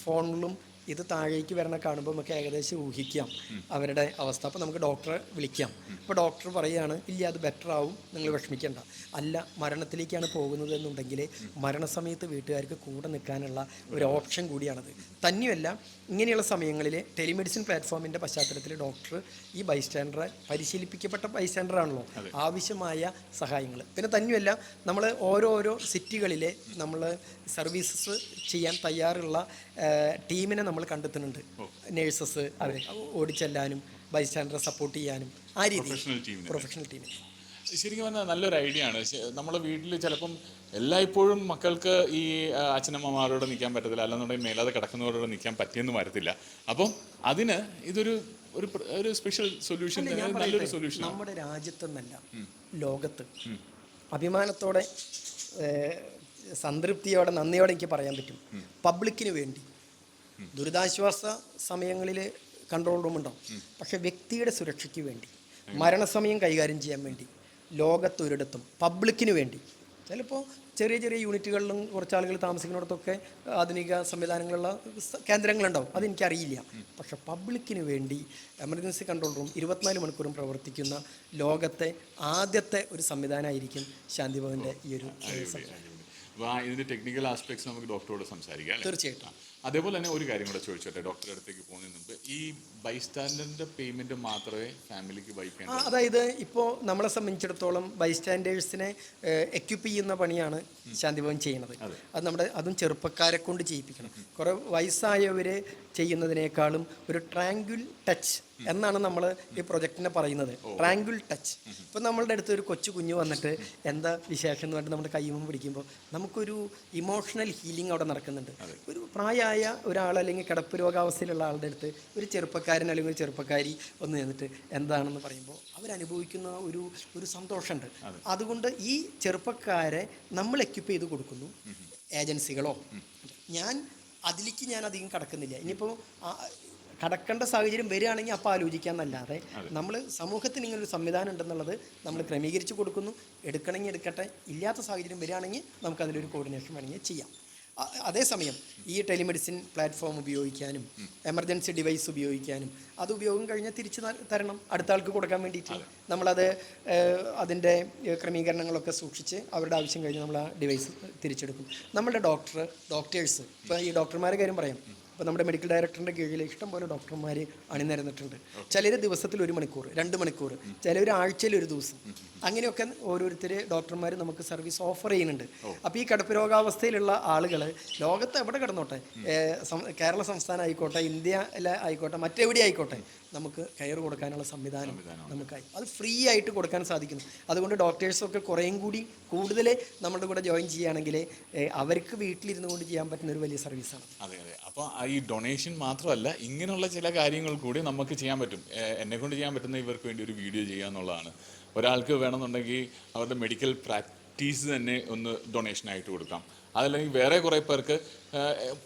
ഫോണിലും ഇത് താഴേക്ക് വരണ കാണുമ്പോൾ നമുക്ക് ഏകദേശം ഊഹിക്കാം അവരുടെ അവസ്ഥ. അപ്പോൾ നമുക്ക് ഡോക്ടറെ വിളിക്കാം. അപ്പോൾ ഡോക്ടർ പറയുകയാണ് ഇല്ല അത് ബെറ്റർ ആവും. നിങ്ങൾ വിഷമിക്കേണ്ട. അല്ല മരണത്തിലേക്കാണ് പോകുന്നത് എന്നുണ്ടെങ്കിൽ മരണസമയത്ത് വീട്ടുകാർക്ക് കൂടെ നിൽക്കാനുള്ള ഒരു ഓപ്ഷൻ കൂടിയാണത്. തന്നെയല്ല ഇങ്ങനെയുള്ള സമയങ്ങളിൽ ടെലിമെഡിസിൻ പ്ലാറ്റ്ഫോമിന്റെ പശ്ചാത്തലത്തിൽ ഡോക്ടർ ഈ ബൈസ്റ്റാൻഡറെ പരിശീലിപ്പിക്കപ്പെട്ട ബൈസ്റ്റാൻഡറാണല്ലോ ആവശ്യമായ സഹായങ്ങൾ. പിന്നെ തന്നെയല്ല നമ്മൾ ഓരോരോ സിറ്റികളിലെ നമ്മൾ സർവീസസ് ചെയ്യാൻ തയ്യാറുള്ള ടീമിനെ നമ്മൾ കണ്ടെത്തുന്നുണ്ട്. നേഴ്സസ് അവരെ ഓടിച്ചെല്ലാനും ബൈസ്റ്റാൻഡറെ സപ്പോർട്ട് ചെയ്യാനും ആ രീതിയിൽ. പ്രൊഫഷണൽ ടീം ശരിക്കും പറഞ്ഞാൽ നല്ലൊരു ഐഡിയ ആണ്. നമ്മുടെ നമ്മളെ വീട്ടിൽ ചിലപ്പം എല്ലായ്പ്പോഴും മക്കൾക്ക് ഈ അച്ഛനമ്മമാരോട് നിൽക്കാൻ പറ്റത്തില്ല. അല്ലെന്നുണ്ടെങ്കിൽ മേലാതെ കിടക്കുന്നവരോട് നിൽക്കാൻ പറ്റിയെന്ന് വരത്തില്ല. അപ്പം അതിന് ഇതൊരു ഒരു ഒരു സ്പെഷ്യൽ സൊല്യൂഷൻ നല്ലൊരു സൊല്യൂഷൻ നമ്മുടെ രാജ്യത്തെന്നല്ല ലോകത്ത്. അഭിമാനത്തോടെ സംതൃപ്തിയോടെ നന്ദിയോടെ എനിക്ക് പറയാൻ പറ്റും. പബ്ലിക്കിന് വേണ്ടി ദുരിതാശ്വാസ സമയങ്ങളിൽ കൺട്രോൾ റൂം ഉണ്ടാവും. പക്ഷേ വ്യക്തിയുടെ സുരക്ഷയ്ക്ക് വേണ്ടി മരണസമയം കൈകാര്യം ചെയ്യാൻ വേണ്ടി ലോകത്തൊരിടത്തും പബ്ലിക്കിന് വേണ്ടി. ചിലപ്പോൾ ചെറിയ ചെറിയ യൂണിറ്റുകളിലും കുറച്ച് ആളുകൾ താമസിക്കുന്നിടത്തൊക്കെ ആധുനിക സംവിധാനങ്ങളുള്ള കേന്ദ്രങ്ങളുണ്ടാവും. അതെനിക്കറിയില്ല. പക്ഷെ പബ്ലിക്കിന് വേണ്ടി എമർജൻസി കൺട്രോൾ റൂം ഇരുപത്തിനാല് മണിക്കൂറും പ്രവർത്തിക്കുന്ന ലോകത്തെ ആദ്യത്തെ ഒരു സംവിധാനമായിരിക്കും ശാന്തിഭവന്റെ ഈ ഒരു ഇതിന്റെ ടെക്നിക്കൽ ആസ്പെക്ട്സ് നമുക്ക് ഡോക്ടറോട് സംസാരിക്കാം? തീർച്ചയായിട്ടും. അതേപോലെ തന്നെ ഒരു കാര്യം കൂടെ ചോദിച്ചോട്ടെ ഡോക്ടറെ അടുത്തേക്ക് പോകുന്നതിന് മുമ്പ്. ഈ ബൈസ്റ്റാൻഡറിന്റെ പേയ്മെന്റ് മാത്രമേ ഫാമിലിക്ക് വഹിക്കാൻ അതായത് ഇപ്പോൾ നമ്മളെ സംബന്ധിച്ചിടത്തോളം ബൈസ്റ്റാൻഡേഴ്സിനെ എക്യുപ്പ് ചെയ്യുന്ന പണിയാണ് ശാന്തിഭവൻ ചെയ്യുന്നത്. അത്. നമ്മുടെ അതും ചെറുപ്പക്കാരെ കൊണ്ട് ചെയ്യിപ്പിക്കണം. കുറേ വയസ്സായവരെ ചെയ്യുന്നതിനേക്കാളും ഒരു ട്രാങ്കുൽ ടച്ച് എന്നാണ് നമ്മൾ ഈ പ്രൊജക്റ്റിനെ പറയുന്നത്. ട്രാങ്കുൽ ടച്ച് ഇപ്പം നമ്മളുടെ അടുത്ത് ഒരു കൊച്ചു കുഞ്ഞു വന്നിട്ട് എന്താ വിശേഷം എന്ന് പറഞ്ഞിട്ട് നമ്മുടെ കൈമും പിടിക്കുമ്പോൾ നമുക്കൊരു ഇമോഷണൽ ഹീലിംഗ് അവിടെ നടക്കുന്നുണ്ട്. ഒരു പ്രായമായ ഒരാൾ അല്ലെങ്കിൽ കിടപ്പ് രോഗാവസ്ഥയിലുള്ള ആളുടെ അടുത്ത് ഒരു ചെറുപ്പക്കാരൻ അല്ലെങ്കിൽ ഒരു ചെറുപ്പക്കാരി ഒന്ന് നിന്നിട്ട് എന്താണെന്ന് പറയുമ്പോൾ അവരനുഭവിക്കുന്ന ഒരു ഒരു സന്തോഷമുണ്ട്. അതുകൊണ്ട് ഈ ചെറുപ്പക്കാരെ നമ്മൾ എക്യുപ്പ് ചെയ്ത് കൊടുക്കുന്നു ഏജൻസികളോ. ഞാൻ അതിലേക്ക് ഞാൻ അധികം കടക്കുന്നില്ല. ഇനിയിപ്പോൾ കടക്കേണ്ട സാഹചര്യം വരികയാണെങ്കിൽ അപ്പോൾ ആലോചിക്കാമെന്നല്ലാതെ നമ്മൾ സമൂഹത്തിന് ഇങ്ങനെ ഒരു സംവിധാനം ഉണ്ടെന്നുള്ളത് നമ്മൾ ക്രമീകരിച്ച് കൊടുക്കുന്നു. എടുക്കണമെങ്കിൽ എടുക്കട്ടെ. ഇല്ലാത്ത സാഹചര്യം വരികയാണെങ്കിൽ നമുക്ക് അതിലൊരു കോർഡിനേഷൻ വേണമെങ്കിൽ ചെയ്യാം. അതേസമയം ഈ ടെലിമെഡിസിൻ പ്ലാറ്റ്ഫോം ഉപയോഗിക്കാനും എമർജൻസി ഡിവൈസ് ഉപയോഗിക്കാനും അത് ഉപയോഗം കഴിഞ്ഞാൽ തിരിച്ച് തരണം. അടുത്ത ആൾക്ക് കൊടുക്കാൻ വേണ്ടിയിട്ട് നമ്മളത് അതിന്റെ ക്രമീകരണങ്ങളൊക്കെ സൂക്ഷിച്ച് അവരുടെ ആവശ്യം കഴിഞ്ഞ് നമ്മൾ ആ ഡിവൈസ് തിരിച്ചെടുക്കും. നമ്മുടെ ഡോക്ടർ ഡോക്ടേഴ്സ് ഇപ്പോൾ ഈ ഡോക്ടർമാരുടെ കാര്യം പറയാം. ഇപ്പോൾ നമ്മുടെ മെഡിക്കൽ ഡയറക്ടറിന്റെ കീഴിൽ ഇഷ്ടം പോലെ ഡോക്ടർമാർ അണിനിരന്നിട്ടുണ്ട്. ചിലർ ദിവസത്തിൽ ഒരു മണിക്കൂർ രണ്ട് മണിക്കൂർ ചിലർ ആഴ്ചയിൽ ഒരു ദിവസം. അങ്ങനെയൊക്കെ ഓരോരുത്തർ ഡോക്ടർമാർ നമുക്ക് സർവീസ് ഓഫർ ചെയ്യുന്നുണ്ട്. അപ്പോൾ ഈ കിടപ്പ് രോഗാവസ്ഥയിലുള്ള ആളുകൾ ലോകത്ത് എവിടെ കിടന്നോട്ടെ? കേരള സംസ്ഥാനം ആയിക്കോട്ടെ ഇന്ത്യയിലെ ആയിക്കോട്ടെ മറ്റെവിടെ ആയിക്കോട്ടെ നമുക്ക് കെയർ കൊടുക്കാനുള്ള സംവിധാനം നമുക്കായി. അത് ഫ്രീ ആയിട്ട് കൊടുക്കാൻ സാധിക്കുന്നു. അതുകൊണ്ട് ഡോക്ടേഴ്സൊക്കെ കുറേയും കൂടി കൂടുതൽ നമ്മുടെ കൂടെ ജോയിൻ ചെയ്യുകയാണെങ്കിൽ അവർക്ക് വീട്ടിലിരുന്നു കൊണ്ട് ചെയ്യാൻ പറ്റുന്ന ഒരു വലിയ സർവീസാണ് അതെ അതെ. അപ്പോൾ ഈ ഡൊണേഷൻ മാത്രമല്ല ഇങ്ങനെയുള്ള ചില കാര്യങ്ങൾ കൂടി നമുക്ക് ചെയ്യാൻ പറ്റും. എന്നെ കൊണ്ട് ചെയ്യാൻ പറ്റുന്ന ഇവർക്ക് വേണ്ടി ഒരു വീഡിയോ ചെയ്യുക എന്നുള്ളതാണ്. ഒരാൾക്ക് വേണമെന്നുണ്ടെങ്കിൽ അവരുടെ മെഡിക്കൽ പ്രാക്ടീസ് തന്നെ ഒന്ന് ഡൊണേഷൻ ആയിട്ട് കൊടുക്കാം. അതല്ലെങ്കിൽ വേറെ കുറേ പേർക്ക്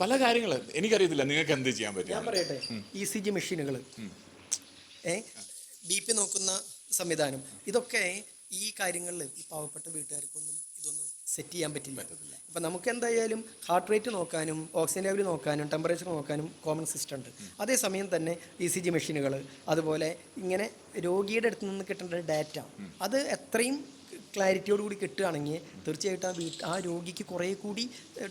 പല കാര്യങ്ങൾ. എനിക്കറിയത്തില്ല നിങ്ങൾക്ക് എന്ത് ചെയ്യാൻ ഞാൻ പറ്റും പറയട്ടെ ഇ സി ജി മെഷീനുകൾ ബി പി നോക്കുന്ന സംവിധാനം. ഇതൊക്കെ ഈ കാര്യങ്ങളിൽ ഈ പാവപ്പെട്ട വീട്ടുകാർക്കൊന്നും സെറ്റ് ചെയ്യാൻ പറ്റില്ല. ഇപ്പം നമുക്ക് എന്തായാലും ഹാർട്ട് റേറ്റ് നോക്കാനും ഓക്സിജൻ ലെവൽ നോക്കാനും ടെമ്പറേച്ചർ നോക്കാനും കോമൺ സിസ്റ്റം ഉണ്ട്. അതേസമയം തന്നെ ഇ സി ജി മെഷീനുകൾ അതുപോലെ ഇങ്ങനെ രോഗിയുടെ അടുത്ത് നിന്ന് കിട്ടേണ്ട ഡാറ്റ അത് എത്രയും ക്ലാരിറ്റിയോട് കൂടി കിട്ടുകയാണെങ്കിൽ തീർച്ചയായിട്ടും ആ വീട്ട് ആ രോഗിക്ക് കുറേ കൂടി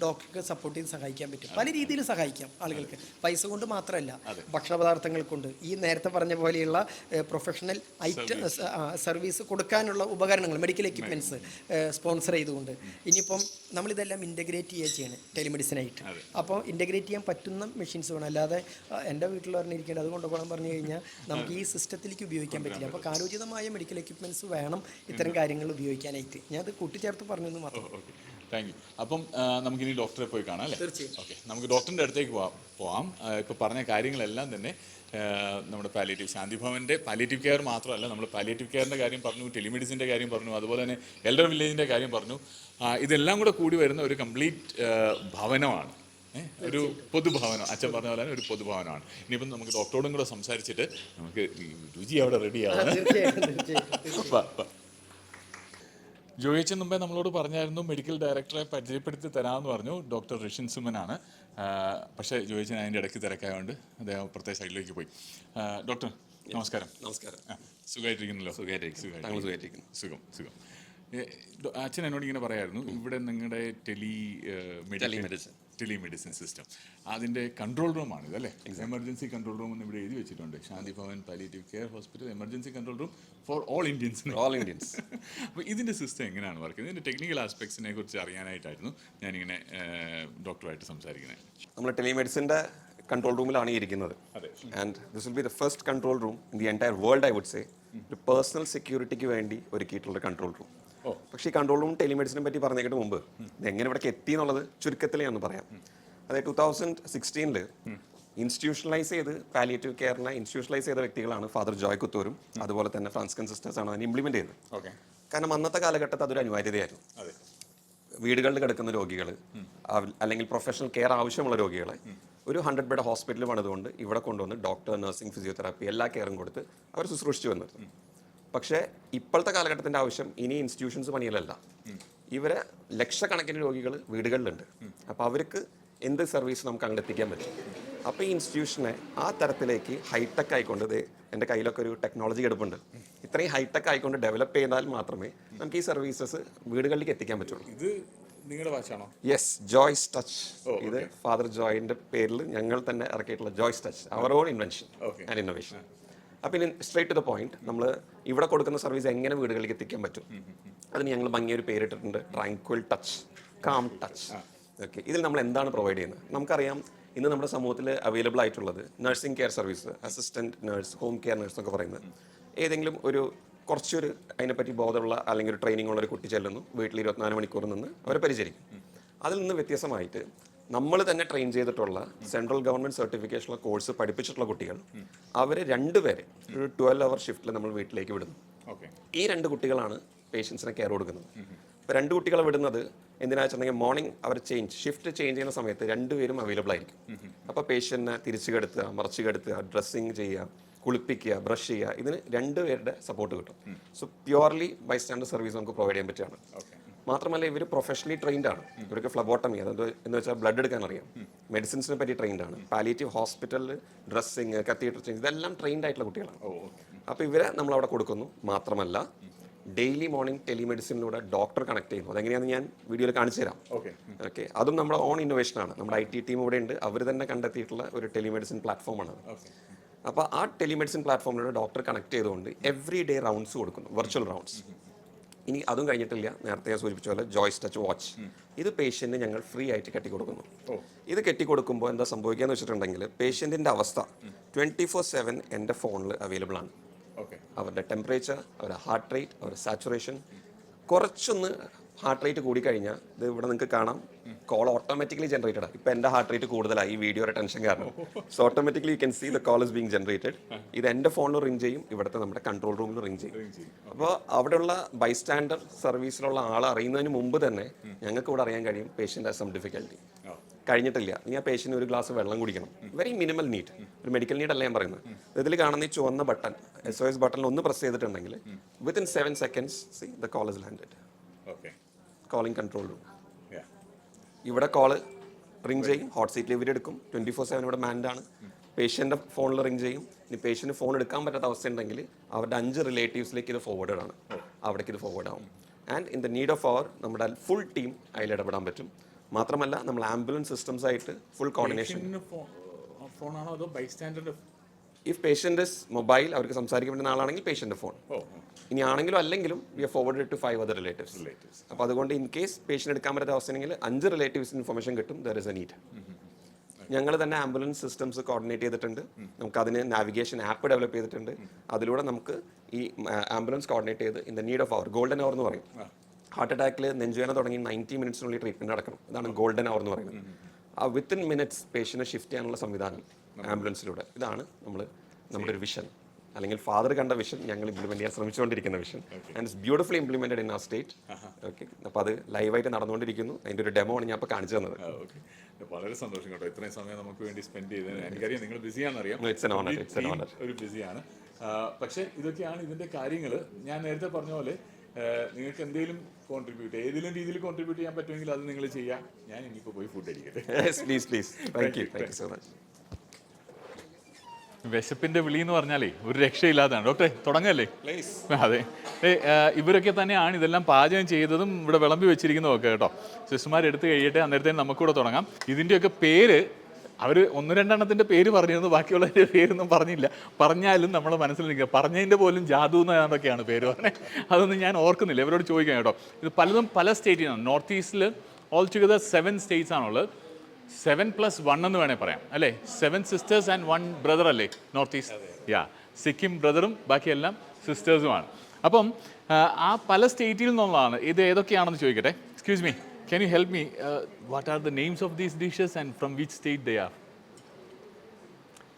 ഡോക്ടർക്ക് സപ്പോർട്ട് ചെയ്ത് സഹായിക്കാൻ പറ്റും. പല രീതിയിൽ സഹായിക്കാം ആളുകൾക്ക്. പൈസ കൊണ്ട് മാത്രമല്ല ഭക്ഷണ പദാർത്ഥങ്ങൾ കൊണ്ട്. ഈ നേരത്തെ പറഞ്ഞ പോലെയുള്ള പ്രൊഫഷണൽ ഐറ്റം സർവീസ് കൊടുക്കാനുള്ള ഉപകരണങ്ങൾ മെഡിക്കൽ എക്യുപ്മെന്റ്സ് സ്പോൺസർ ചെയ്തുകൊണ്ട്. ഇനിയിപ്പം നമ്മളിതെല്ലാം ഇന്റഗ്രേറ്റ് ചെയ്യുക ചെയ്യണം ടെലിമെഡിസിനായിട്ട് അപ്പോൾ ഇന്റഗ്രേറ്റ് ചെയ്യാൻ പറ്റുന്ന മെഷീൻസ് വേണം. അല്ലാതെ എന്റെ വീട്ടിൽ പറഞ്ഞിരിക്കേണ്ടത് അത് കൊണ്ടുപോകണം പറഞ്ഞു കഴിഞ്ഞാൽ നമുക്ക് ഈ സിസ്റ്റത്തിലേക്ക് ഉപയോഗിക്കാൻ പറ്റില്ല. അപ്പോൾ കാലോചിതമായ മെഡിക്കൽ എക്യുപ്മെന്റ്സ് വേണം ഇത്തരം കാര്യങ്ങൾ ഉപയോഗിക്കാനായിട്ട് ഞാൻ അത് കൂട്ടിച്ചേർത്ത് പറഞ്ഞു മാത്രം. ഓക്കെ. താങ്ക് യു അപ്പം നമുക്ക് നമുക്കിനി ഡോക്ടറെ പോയി കാണാം അല്ലേ? തീർച്ചയായും. ഓക്കെ. നമുക്ക് ഡോക്ടറിന്റെ അടുത്തേക്ക് പോവാം. പോവാം. ഇപ്പോൾ പറഞ്ഞ കാര്യങ്ങളെല്ലാം തന്നെ നമ്മുടെ പാലിയേറ്റീവ് ശാന്തിഭവന്റെ പാലിയേറ്റീവ് കെയർ മാത്രമല്ല നമ്മൾ പാലിയേറ്റീവ് കെയറിന്റെ കാര്യം പറഞ്ഞു ടെലിമെഡിസിന്റെ കാര്യം പറഞ്ഞു അതുപോലെ തന്നെ എൽഡർ വില്ലേജിന്റെ കാര്യം പറഞ്ഞു. ഇതെല്ലാം കൂടെ കൂടി വരുന്ന ഒരു കംപ്ലീറ്റ് ഭവനമാണ്. ഒരു പൊതുഭവനം. അച്ഛൻ പറഞ്ഞ പോലെ തന്നെ ഒരു പൊതുഭവനമാണ്. ഇനിയിപ്പം നമുക്ക് ഡോക്ടറോടും കൂടെ സംസാരിച്ചിട്ട് നമുക്ക് രുചി അവിടെ റെഡിയാവും തീർച്ചയായിട്ടും തീർച്ചയായിട്ടും വാ, വാ. ജോയിച്ചൻ മുമ്പേ നമ്മളോട് പറഞ്ഞായിരുന്നു മെഡിക്കൽ ഡയറക്ടറെ പരിചയപ്പെടുത്തി തരാമെന്ന് പറഞ്ഞു. ഡോക്ടർ റിഷിൻ സുമനാണ്. ആണ് പക്ഷേ ജോയിച്ചൻ അതിന്റെ ഇടയ്ക്ക് തിരക്കായതുകൊണ്ട് അദ്ദേഹം പ്രത്യേക സൈഡിലേക്ക് പോയി. ഡോക്ടർ നമസ്കാരം. നമസ്കാരം. സുഖമായിട്ടിരിക്കുന്നല്ലോ? സുഖമായിട്ടിരിക്കുന്നു. താങ്കൾ സുഖമായിട്ടിരിക്കുന്നു. സുഖം സുഖം. അച്ഛൻ എന്നോട് ഇങ്ങനെ പറയായിരുന്നു ഇവിടെ നിങ്ങളുടെ ടെലി Telemedicine. Telemedicine system. അതിന്റെ കൺട്രോൾ റൂമാണ് ഇതല്ലേ എമർജൻസി കൺട്രോൾ റൂം എന്ന് ഇവിടെ എഴുതി വെച്ചിട്ടുണ്ട്. Shanti Bhavan palliative care hospital emergency control room for all Indians all Indians അപ്പോൾ ഇതിന്റെ സിസ്റ്റം എങ്ങനെയാണ് വർക്ക് ചെയ്യുന്നത്? ഇതിന്റെ ടെക്നിക്കൽ ആസ്പെക്ട്സിനെ കുറിച്ച് അറിയാനായിട്ടായിരുന്നു ഞാനിങ്ങനെ ഡോക്ടറായിട്ട് സംസാരിക്കുന്നത്. നമ്മൾ ടെലിമെഡിസിന്റെ കൺട്രോൾ റൂമിലാണ് ഈ ഇരിക്കുന്നത്. And this will be the first control room in the entire world I would say ഒരു പേഴ്സണൽ സെക്യൂരിറ്റിക്ക് വേണ്ടി ഒരുക്കിയിട്ടുള്ള കൺട്രോൾ റൂം. പക്ഷേ ഈ കൺട്രോൾ റൂം ടെലിമെഡിസിനെ പറ്റി പറഞ്ഞേക്കിട്ട് മുമ്പ് എങ്ങനെ ഇവിടേക്ക് എത്തി എന്നുള്ളത് ചുരുക്കത്തിൽ ഞാൻ പറയാം. അതായത് ടൂ തൗസൻഡ് സിക്സ്റ്റീനിൽ ഇൻസ്റ്റിറ്റ്യൂഷണലൈസ് ചെയ്ത് പാലിയേറ്റീവ് കെയറിനെ ഇൻസ്റ്റിറ്റ്യൂഷണലൈസ് ചെയ്ത വ്യക്തികളാണ് ഫാദർ ജോയ് കുത്തൂരും അതുപോലെ തന്നെ ഫ്രാൻസ് സിസ്റ്റേഴ്സ് ആണ് അതിനെ ഇംപ്ലിമെന്റ് ചെയ്തത് കാരണം അന്നത്തെ കാലഘട്ടത്തിൽ അതൊരു അനിവാര്യതയായിരുന്നു. വീടുകളിൽ കിടക്കുന്ന രോഗികൾ അല്ലെങ്കിൽ പ്രൊഫഷണൽ കെയർ ആവശ്യമുള്ള രോഗികളെ ഒരു ഹൺഡ്രഡ് ബെഡ് ഹോസ്പിറ്റൽ പണിതുകൊണ്ട് ഇവിടെ കൊണ്ടുവന്ന് ഡോക്ടർ നഴ്സിംഗ് ഫിസിയോതെറാപ്പി എല്ലാ കെയറും കൊടുത്ത് അവർ ശുശ്രൂഷിച്ചു വന്നത് പക്ഷേ ഇപ്പോഴത്തെ കാലഘട്ടത്തിന്റെ ആവശ്യം ഇനി ഇൻസ്റ്റിറ്റ്യൂഷൻസ് പണിയിലല്ല. ഇവരെ ലക്ഷക്കണക്കിന് രോഗികൾ വീടുകളിലുണ്ട്. അപ്പോൾ അവർക്ക് എന്ത് സർവീസ് നമുക്ക് അങ്ങോട്ട് എത്തിക്കാൻ പറ്റും? അപ്പോൾ ഈ ഇൻസ്റ്റിറ്റ്യൂഷനെ ആ തരത്തിലേക്ക് ഹൈടെക് ആയിക്കൊണ്ട് ഇത് എന്റെ കയ്യിലൊക്കെ ഒരു ടെക്നോളജി എടുപ്പുണ്ട്. ഇത്രയും ഹൈടെക് ആയിക്കൊണ്ട് ഡെവലപ്പ് ചെയ്താൽ മാത്രമേ നമുക്ക് ഈ സർവീസസ് വീടുകളിലേക്ക് എത്തിക്കാൻ പറ്റുള്ളൂ. ഇത് നിങ്ങളുടെ വാച്ചാണോ യെസ് ജോയ്സ് ടച്ച് ഇത് ഫാദർ ജോയിന്റെ പേരിൽ ഞങ്ങൾ തന്നെ ഇറക്കിയിട്ടുള്ള Joy's Touch our own invention. And innovation അപ്പം ഇനി സ്ട്രേറ്റ് ടു ദ പോയിന്റ് നമ്മൾ ഇവിടെ കൊടുക്കുന്ന സർവീസ് എങ്ങനെ വീടുകളിലേക്ക് എത്തിക്കാൻ പറ്റും? അതിന് ഞങ്ങൾ ഭംഗിയൊരു പേരിട്ടിട്ടുണ്ട്. Tranquil touch calm touch okay ഇതിൽ നമ്മൾ എന്താണ് പ്രൊവൈഡ് ചെയ്യുന്നത്? നമുക്കറിയാം ഇന്ന് നമ്മുടെ സമൂഹത്തിൽ അവൈലബിൾ ആയിട്ടുള്ളത് nursing care service assistant nurse home care nurse എന്നൊക്കെ പറയുന്നത്. ഏതെങ്കിലും ഒരു കുറച്ചൊരു അതിനെപ്പറ്റി ബോധമുള്ള അല്ലെങ്കിൽ ഒരു ട്രെയിനിങ് ഉള്ള ഒരു കുട്ടി ചെല്ലുന്നു. വീട്ടിൽ ഇരുപത്തിനാല് മണിക്കൂർ നിന്ന് അവരെ പരിചരിക്കും. അതിൽ നിന്ന് വ്യത്യസ്തമായിട്ട് നമ്മൾ തന്നെ ട്രെയിൻ ചെയ്തിട്ടുള്ള സെൻട്രൽ ഗവൺമെന്റ് സർട്ടിഫിക്കേഷനുള്ള കോഴ്സ് പഠിപ്പിച്ചിട്ടുള്ള കുട്ടികൾ അവർ രണ്ടുപേരെ ഒരു ട്വൽവ് അവർ ഷിഫ്റ്റിൽ നമ്മൾ വീട്ടിലേക്ക് വിടുന്നു. ഓക്കെ. ഈ രണ്ട് കുട്ടികളാണ് പേഷ്യൻസിനെ കെയർ കൊടുക്കുന്നത്. ഇപ്പോൾ രണ്ട് കുട്ടികളെ വിടുന്നത് എന്തിനാ വെച്ചിട്ടുണ്ടെങ്കിൽ മോർണിംഗ് അവർ ചേഞ്ച് ഷിഫ്റ്റ് ചേഞ്ച് ചെയ്യുന്ന സമയത്ത് രണ്ടുപേരും അവൈലബിൾ ആയിരിക്കും. അപ്പോൾ പേഷ്യന്റിനെ തിരിച്ചു കെടുത്തുക മറിച്ച് കെടുത്തുക ഡ്രസ്സിങ് ചെയ്യുക കുളിപ്പിക്കുക ബ്രഷ് ചെയ്യുക ഇതിന് രണ്ടുപേരുടെ സപ്പോർട്ട് കിട്ടും. So purely by standard service നമുക്ക് പ്രൊവൈഡ് ചെയ്യാൻ പറ്റുകയാണ്. മാത്രമല്ല ഇവർ പ്രൊഫഷണലി ട്രെയിൻഡ് ആണ്. ഇവർക്ക് ഫ്ലബോട്ടമി അതായത് എന്ന് വെച്ചാൽ ബ്ലഡ് എടുക്കാൻ അറിയാം. മെഡിസിൻസിനെ പറ്റി ട്രെയിൻഡ് ആണ്. പാലിയേറ്റീവ് ഹോസ്പിറ്റലിൽ ഡ്രസ്സിങ് കത്തീറ്റർ ചേഞ്ച് ഇതെല്ലാം ട്രെയിൻഡ് ആയിട്ടുള്ള കുട്ടികളാണ്. അപ്പോൾ ഇവരെ നമ്മൾ അവിടെ കൊടുക്കുന്നു. മാത്രമല്ല ഡെയിലി മോർണിംഗ് ടെലിമെഡിസിനിലൂടെ ഡോക്ടർ കണക്ട് ചെയ്യുന്നു. അതെങ്ങനെയാണെന്ന് ഞാൻ വീഡിയോയിൽ കാണിച്ചു തരാം. ഓക്കെ. ഓക്കെ അതും നമ്മുടെ ഓൺ ഇന്നോവേഷൻ ആണ്. നമ്മുടെ ഐ ടി ടീം ഇവിടെ ഉണ്ട്. അവർ തന്നെ കണ്ടെത്തിയിട്ടുള്ള ഒരു ടെലിമെഡിസിൻ പ്ലാറ്റ്ഫോമാണ് അപ്പോൾ ആ ടെലിമെഡിസിൻ പ്ലാറ്റ്ഫോമിലൂടെ ഡോക്ടർ കണക്ട് ചെയ്തുകൊണ്ട് എവറി ഡേ റൗണ്ട്സ് കൊടുക്കുന്നു വെർച്വൽ റൗണ്ട്സ് ഇനി അതും കഴിഞ്ഞിട്ടില്ല. നേരത്തെ ഞാൻ സൂചിപ്പിച്ച പോലെ ജോയ്സ് ടച്ച് വാച്ച് ഇത് പേഷ്യന്റിന് ഞങ്ങൾ ഫ്രീ ആയിട്ട് കെട്ടി കൊടുക്കുന്നു ഇത് കെട്ടി കൊടുക്കുമ്പോൾ എന്താ സംഭവിക്കുക എന്ന് വെച്ചിട്ടുണ്ടെങ്കിൽ പേഷ്യന്റിന്റെ അവസ്ഥ ട്വന്റി ഫോർ സെവൻ എന്റെ ഫോണിൽ അവൈലബിൾ ആണ്. ഓക്കെ. അവരുടെ ടെമ്പറേച്ചർ അവരുടെ ഹാർട്ട് റേറ്റ് അവരുടെ സാച്ചുറേഷൻ കുറച്ചൊന്ന് ഹാർട്ട് റേറ്റ് കൂടിക്കഴിഞ്ഞാൽ ഇത് ഇവിടെ നിങ്ങൾക്ക് കാണാം. കോൾ ഓട്ടോമാറ്റിക്കലി ജനറേറ്റഡ് ആണ് ഇപ്പം എന്റെ ഹാർട്ട് റേറ്റ് കൂടുതലായി ഈ വീഡിയോയുടെ ടെൻഷൻ കാരണം. So automatically you can see the call is being generated ഇത് എന്റെ ഫോണിൽ റിംഗ് ചെയ്യും ഇവിടുത്തെ നമ്മുടെ കൺട്രോൾ റൂമിൽ റിംഗ് ചെയ്യും. അപ്പോൾ അവിടെയുള്ള ബൈസ്റ്റാൻഡർ സർവീസിലുള്ള ആൾ അറിയുന്നതിന് മുമ്പ് തന്നെ ഞങ്ങൾക്ക് ഇവിടെ അറിയാൻ കഴിയും പേഷ്യന്റ് ഹാസ് സം ഡിഫിക്കൽട്ടി കഴിഞ്ഞിട്ടില്ല. നീ ആ പേഷ്യന്റ് ഒരു ഗ്ലാസ് വെള്ളം കുടിക്കണം. വെരി മിനിമൽ നീഡ് ഒരു മെഡിക്കൽ നീഡ് അല്ല ഞാൻ പറയുന്നത്. ഇതിൽ കാണുന്ന ഈ ചുവന്ന ബട്ടൺ എസ് ഒ എസ് ബട്ടണിൽ ഒന്ന് പ്രസ് ചെയ്തിട്ടുണ്ടെങ്കിൽ within seven seconds see the call is landed calling control room ഇവിടെ കോൾ റിങ് ചെയ്യും. ഹോട്ട് സീറ്റിൽ ഇവരെടുക്കും ട്വന്റി ഫോർ സെവൻ ഇവിടെ മാൻഡാണ് പേഷ്യന്റെ ഫോണിൽ റിങ് ചെയ്യും. ഇനി പേഷ്യന്റ് ഫോൺ എടുക്കാൻ പറ്റാത്ത അവസ്ഥ ഉണ്ടെങ്കിൽ അവരുടെ അഞ്ച് റിലേറ്റീവ്സിലേക്ക് ഇത് ഫോർവേഡ് ആണ്. അവിടേക്ക് ഇത് ഫോർവേഡ് ആവും. And in the need of hour നമ്മുടെ ഫുൾ ടീം അതിൽ ഇടപെടാൻ പറ്റും. മാത്രമല്ല നമ്മൾ ആംബുലൻസ് സിസ്റ്റംസ് ആയിട്ട് ഫുൾ കോർഡിനേഷൻ ഫോണാണോ അതോ ബൈസ്റ്റാൻഡറിന്റെ ഇഫ് പേഷ്യന്റ് മൊബൈൽ അവർക്ക് സംസാരിക്കാൻ പറ്റുന്ന ആളാണെങ്കിൽ പേഷ്യന്റെ ഫോൺ ഇനി ആണെങ്കിലും അല്ലെങ്കിലും we forward to five other relatives relatives അപ്പോൾ അതുകൊണ്ട് ഇൻ കേസ് പേഷ്യന്റ് എടുക്കാൻ പറ്റാത്ത അവസ്ഥയാണെങ്കിൽ അഞ്ച് റിലേറ്റീവ്സിന് ഇൻഫർമേഷൻ കിട്ടും. ദർ ഇസ് എ നീഡ് ഞങ്ങൾ തന്നെ ആംബുലൻസ് സിസ്റ്റംസ് കോർഡിനേറ്റ് ചെയ്തിട്ടുണ്ട്. നമുക്ക് അതിന് നാവിഗേഷൻ ആപ്പ് ഡെവലപ്പ് ചെയ്തിട്ടുണ്ട്. അതിലൂടെ നമുക്ക് ഈ ആംബുലൻസ് കോർഡിനേറ്റ് ചെയ്ത് in the need of hour golden hour എന്ന് പറയും. ഹാർട്ട് അറ്റാക്കിൽ നെഞ്ചുവേന തുടങ്ങി നയന്റി മിനിറ്റ്സിനുള്ളിൽ ട്രീറ്റ്മെന്റ് നടക്കണം. അതാണ് ഗോൾഡൻ അവർ എന്ന് പറയുന്നത്. ആ വിത്തിൻ മിനിറ്റ്സ് പേഷ്യനെ ഷിഫ്റ്റ് ചെയ്യാനുള്ള സംവിധാനം ആംബുലൻസിലൂടെ ഇതാണ് നമ്മൾ നമ്മുടെ ഒരു വിഷൻ അല്ലെങ്കിൽ ഫാദർ കണ്ട വിഷൻ ഞങ്ങൾ ഇംപ്ലിമെന്റ് ചെയ്യാൻ ശ്രമിച്ചുകൊണ്ടിരിക്കുന്ന vision and it's beautifully implemented in a state okay അപ്പോൾ അത് ലൈവായിട്ട് നടന്നുകൊണ്ടിരിക്കുന്നു. അതിന്റെ ഒരു ഡെമോ ആണ് ഞാൻ ഇപ്പോൾ കാണിച്ചു തന്നത്. വളരെ സന്തോഷം കേട്ടോ. ഇത്രയും സമയം നമുക്ക് വേണ്ടി സ്പെൻഡ് ചെയ്ത്. എനിക്കറിയാം നിങ്ങൾ ബിസിയാണെന്നറിയാം it's an ഒരു ബിസിയാണ് പക്ഷേ ഇതൊക്കെയാണ് ഇതിന്റെ കാര്യങ്ങൾ ഞാൻ നേരത്തെ പറഞ്ഞ പോലെ നിങ്ങൾക്ക് എന്തെങ്കിലും കോൺട്രിബ്യൂട്ട് ഏതെങ്കിലും രീതിയിൽ കോൺട്രിബ്യൂട്ട് ചെയ്യാൻ പറ്റുമെങ്കിൽ അത് നിങ്ങൾ ചെയ്യാം. ഞാൻ ഇനിയിപ്പോൾ പോയി food അടിക്കട്ടെ please please thank you thank you so much വിശപ്പിന്റെ വിളി എന്ന് പറഞ്ഞാലേ ഒരു രക്ഷയില്ലാത്തതാണ് ഡോക്ടറെ തുടങ്ങല്ലേ? അതെ. ഏ ഇവരൊക്കെ തന്നെയാണ് ഇതെല്ലാം പാചകം ചെയ്തതും ഇവിടെ വിളമ്പി വെച്ചിരിക്കുന്നതും ഒക്കെ കേട്ടോ. സിസ്റ്റർമാർ എടുത്ത് കഴിയട്ടെ അന്നേരത്തേന് നമുക്കൂടെ തുടങ്ങാം. ഇതിന്റെയൊക്കെ പേര് അവർ ഒന്ന് രണ്ടെണ്ണത്തിന്റെ പേര് പറഞ്ഞിരുന്നു ബാക്കിയുള്ളതിന്റെ പേരൊന്നും പറഞ്ഞില്ല. പറഞ്ഞാലും നമ്മൾ മനസ്സിൽ നിൽക്കുക. പറഞ്ഞതിന്റെ പോലും ജാതു എന്നൊക്കെയാണ് പേര് പറഞ്ഞത്. അതൊന്നും ഞാൻ ഓർക്കുന്നില്ല. ഇവരോട് ചോദിക്കാം കേട്ടോ. ഇത് പലതും പല സ്റ്റേറ്റിനാണ് നോർത്ത് ഈസ്റ്റിൽ ഓൾ ടുഗദർ സെവൻ സ്റ്റേറ്റ്സ് ആണുള്ളത്. സെവൻ പ്ലസ് വൺ എന്ന് വേണേൽ പറയാം അല്ലേ seven sisters and one brother അല്ലേ നോർത്ത് ഈസ്റ്റ് യാ സിക്കിം ബ്രദറും ബാക്കിയെല്ലാം സിസ്റ്റേഴ്സുമാണ് അപ്പം ആ, ആ പല സ്റ്റേറ്റിൽ നിന്നുള്ളതാണ് ഇത് ഏതൊക്കെയാണെന്ന് ചോദിക്കട്ടെ excuse me can you help me what are the names of these dishes and from which state they are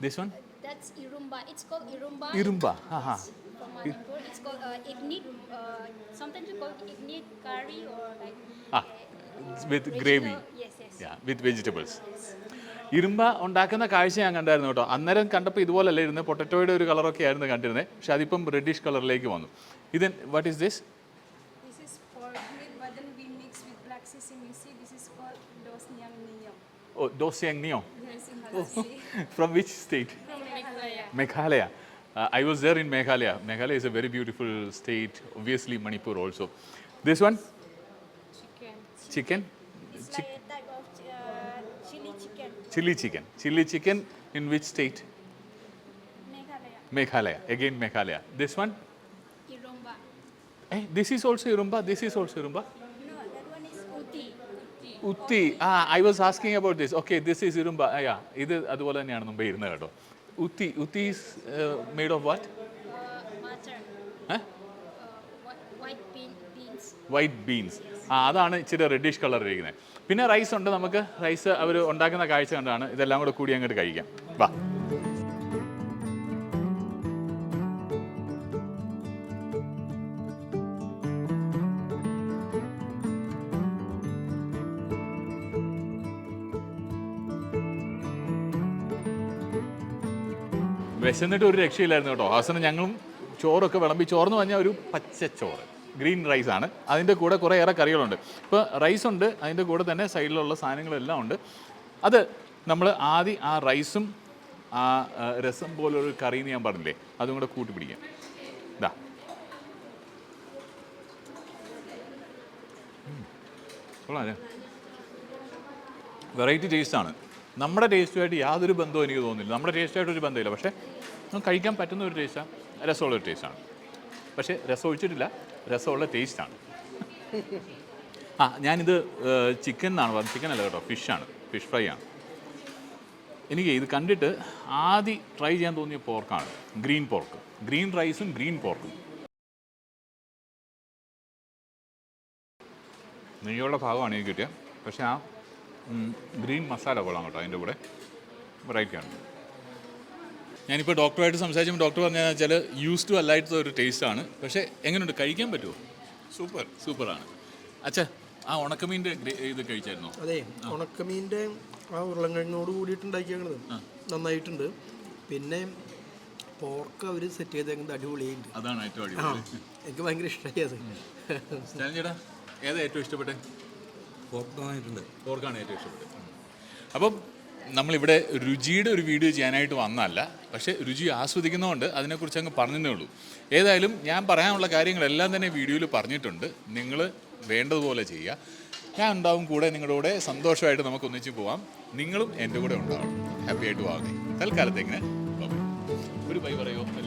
this one That's Irumba. It's called Irumba. Irumba Aha. From Manipur. It's called uh, ignit. Uh, sometimes we call it ignit curry or like. ആ with gravy. With vegetables ഇരുമ്പ ഉണ്ടാക്കുന്ന കാഴ്ച ഞാൻ കണ്ടായിരുന്നു കേട്ടോ അന്നേരം കണ്ടപ്പോൾ ഇതുപോലല്ല ഇരുന്ന് പൊട്ടറ്റോയുടെ ഒരു കളറൊക്കെ ആയിരുന്നു കണ്ടിരുന്നത് പക്ഷെ അതിപ്പം റെഡിഷ് കളറിലേക്ക് വന്നു ഇത് what is this This is pork meat, but then mix with black sesame seed. This is called dos niyam. ഓ ദോസ്യങ് നിയോ. From which state Meghalaya. Uh, I was there in Meghalaya. Meghalaya is a very beautiful state. Obviously, Manipur also. This one, Chicken. chicken, It's like a type of uh, chili chicken. chili chicken. Chili chicken in which state? Meghalaya. Meghalaya. Again, Meghalaya. This one, Irumba. eh, this is also Irumba. This is also Irumba. No, that one is uti. Utti. Ah, I was asking about this. Okay, this is Irumba. Ah, yeah. ഇത് അതുപോലെ തന്നെയാണ് മുമ്പേ ഇരുന്നത് കേട്ടോ ഉത്തി ഉത്തി is made of what white beans. ആ അതാണ് ഇച്ചിരി reddish colour ഇരിക്കുന്നത്. പിന്നെ റൈസ് ഉണ്ട് നമുക്ക്. റൈസ് അവർ ഉണ്ടാക്കുന്ന കാഴ്ച കണ്ടാണ് ഇതെല്ലാം കൂടെ കൂടി അങ്ങോട്ട് കഴിക്കാം. വാ. വിശന്നിട്ട് ഒരു രക്ഷയില്ലായിരുന്നു കേട്ടോ. അവസാനം ഞങ്ങളും ചോറൊക്കെ വിളമ്പി ചോറെന്ന് പറഞ്ഞാൽ ഒരു പച്ചച്ചോറ്. ഗ്രീൻ റൈസ് ആണ്. അതിന്റെ കൂടെ കുറേയേറെ കറികളുണ്ട്. ഇപ്പോൾ റൈസ് ഉണ്ട്. അതിന്റെ കൂടെ തന്നെ സൈഡിലുള്ള സാധനങ്ങളെല്ലാം ഉണ്ട്. അത് നമ്മൾ ആദ്യം ആ റൈസും ആ രസം പോലൊരു കറി എന്ന് ഞാൻ പറഞ്ഞില്ലേ? അതും കൂടെ കൂട്ടി പിടിക്കാം. ഇതാ കൊള്ളാം വെറൈറ്റി ടേസ്റ്റാണ് നമ്മുടെ ടേസ്റ്റുമായിട്ട് യാതൊരു ബന്ധവും എനിക്ക് തോന്നുന്നില്ല. നമ്മുടെ ടേസ്റ്റായിട്ട് ഒരു ബന്ധമില്ല. പക്ഷേ കഴിക്കാൻ പറ്റുന്ന ഒരു ടേസ്റ്റാണ് രസമുള്ള ഒരു ടേസ്റ്റാണ്. പക്ഷേ രസം ഒഴിച്ചിട്ടില്ല. രസമുള്ള ടേസ്റ്റാണ് ആ ഞാനിത് ചിക്കൻ എന്നാണ് പറഞ്ഞത്. ചിക്കൻ അല്ല കേട്ടോ ഫിഷാണ് ഫിഷ് ഫ്രൈ ആണ്. എനിക്ക് ഇത് കണ്ടിട്ട് ആദ്യം ട്രൈ ചെയ്യാൻ തോന്നിയ പോർക്കാണ് ഗ്രീൻ പോർക്ക് ഗ്രീൻ റൈസും ഗ്രീൻ പോർക്കും നെയ്യുള്ള ഭാഗമാണ് എനിക്ക് കിട്ടിയത്. പക്ഷേ ആ ഗ്രീൻ മസാല കൊള്ളാം കേട്ടോ അതിന്റെ കൂടെ. വെറൈറ്റിയാണ് ഞാനിപ്പോൾ ഡോക്ടറുമായിട്ട് സംസാരിച്ചപ്പോൾ ഡോക്ടർ പറഞ്ഞാൽ വെച്ചാൽ യൂസ് ടു അല്ലാത്ത ഒരു ടേസ്റ്റ് ആണ്. പക്ഷേ എങ്ങനെയുണ്ട്? കഴിക്കാൻ പറ്റുമോ സൂപ്പർ. സൂപ്പറാണ്. അച്ഛാ ആ ഉണക്കമീന്റെ ഇത് കഴിച്ചായിരുന്നോ? അതെ ഉണക്കമീന്റെ ആ ഉരുളങ്കിഴങ്ങോട് കൂടിയിട്ടുണ്ടാക്കിയത് നന്നായിട്ടുണ്ട്. പിന്നെ പോർക്ക് അവർ സെറ്റ് ചെയ്തേക്കുന്നത് അടിപൊളിയുണ്ട് അതാണ് ഏറ്റവും അടിപൊളി. എനിക്ക് ഭയങ്കര ഇഷ്ടമായി അത്. ചേട്ടാ ഏതാ ഏറ്റവും ഇഷ്ടപ്പെട്ടത്? പോർക്കാണ് ഏറ്റവും ഇഷ്ടപ്പെട്ടത്. അപ്പം നമ്മളിവിടെ രുചിയുടെ ഒരു വീഡിയോ ചെയ്യാനായിട്ട് വന്നതല്ല പക്ഷേ രുചി ആസ്വദിക്കുന്നതുകൊണ്ട് അതിനെക്കുറിച്ച് അങ്ങ് പറഞ്ഞതേ ഉള്ളൂ. ഏതായാലും ഞാൻ പറയാനുള്ള കാര്യങ്ങളെല്ലാം തന്നെ വീഡിയോയിൽ പറഞ്ഞിട്ടുണ്ട്. നിങ്ങൾ വേണ്ടതുപോലെ ചെയ്യുക. ഞാൻ ഉണ്ടാവും കൂടെ നിങ്ങളുടെ കൂടെ സന്തോഷമായിട്ട് നമുക്ക് ഒന്നിച്ച് പോവാം. നിങ്ങളും എന്റെ കൂടെ ഉണ്ടാവണം. ഹാപ്പി ആയിട്ട് പോകാം തൽക്കാലത്തേക്കിന്. ഒരു ബൈ പറയോ? എല്ലാവരും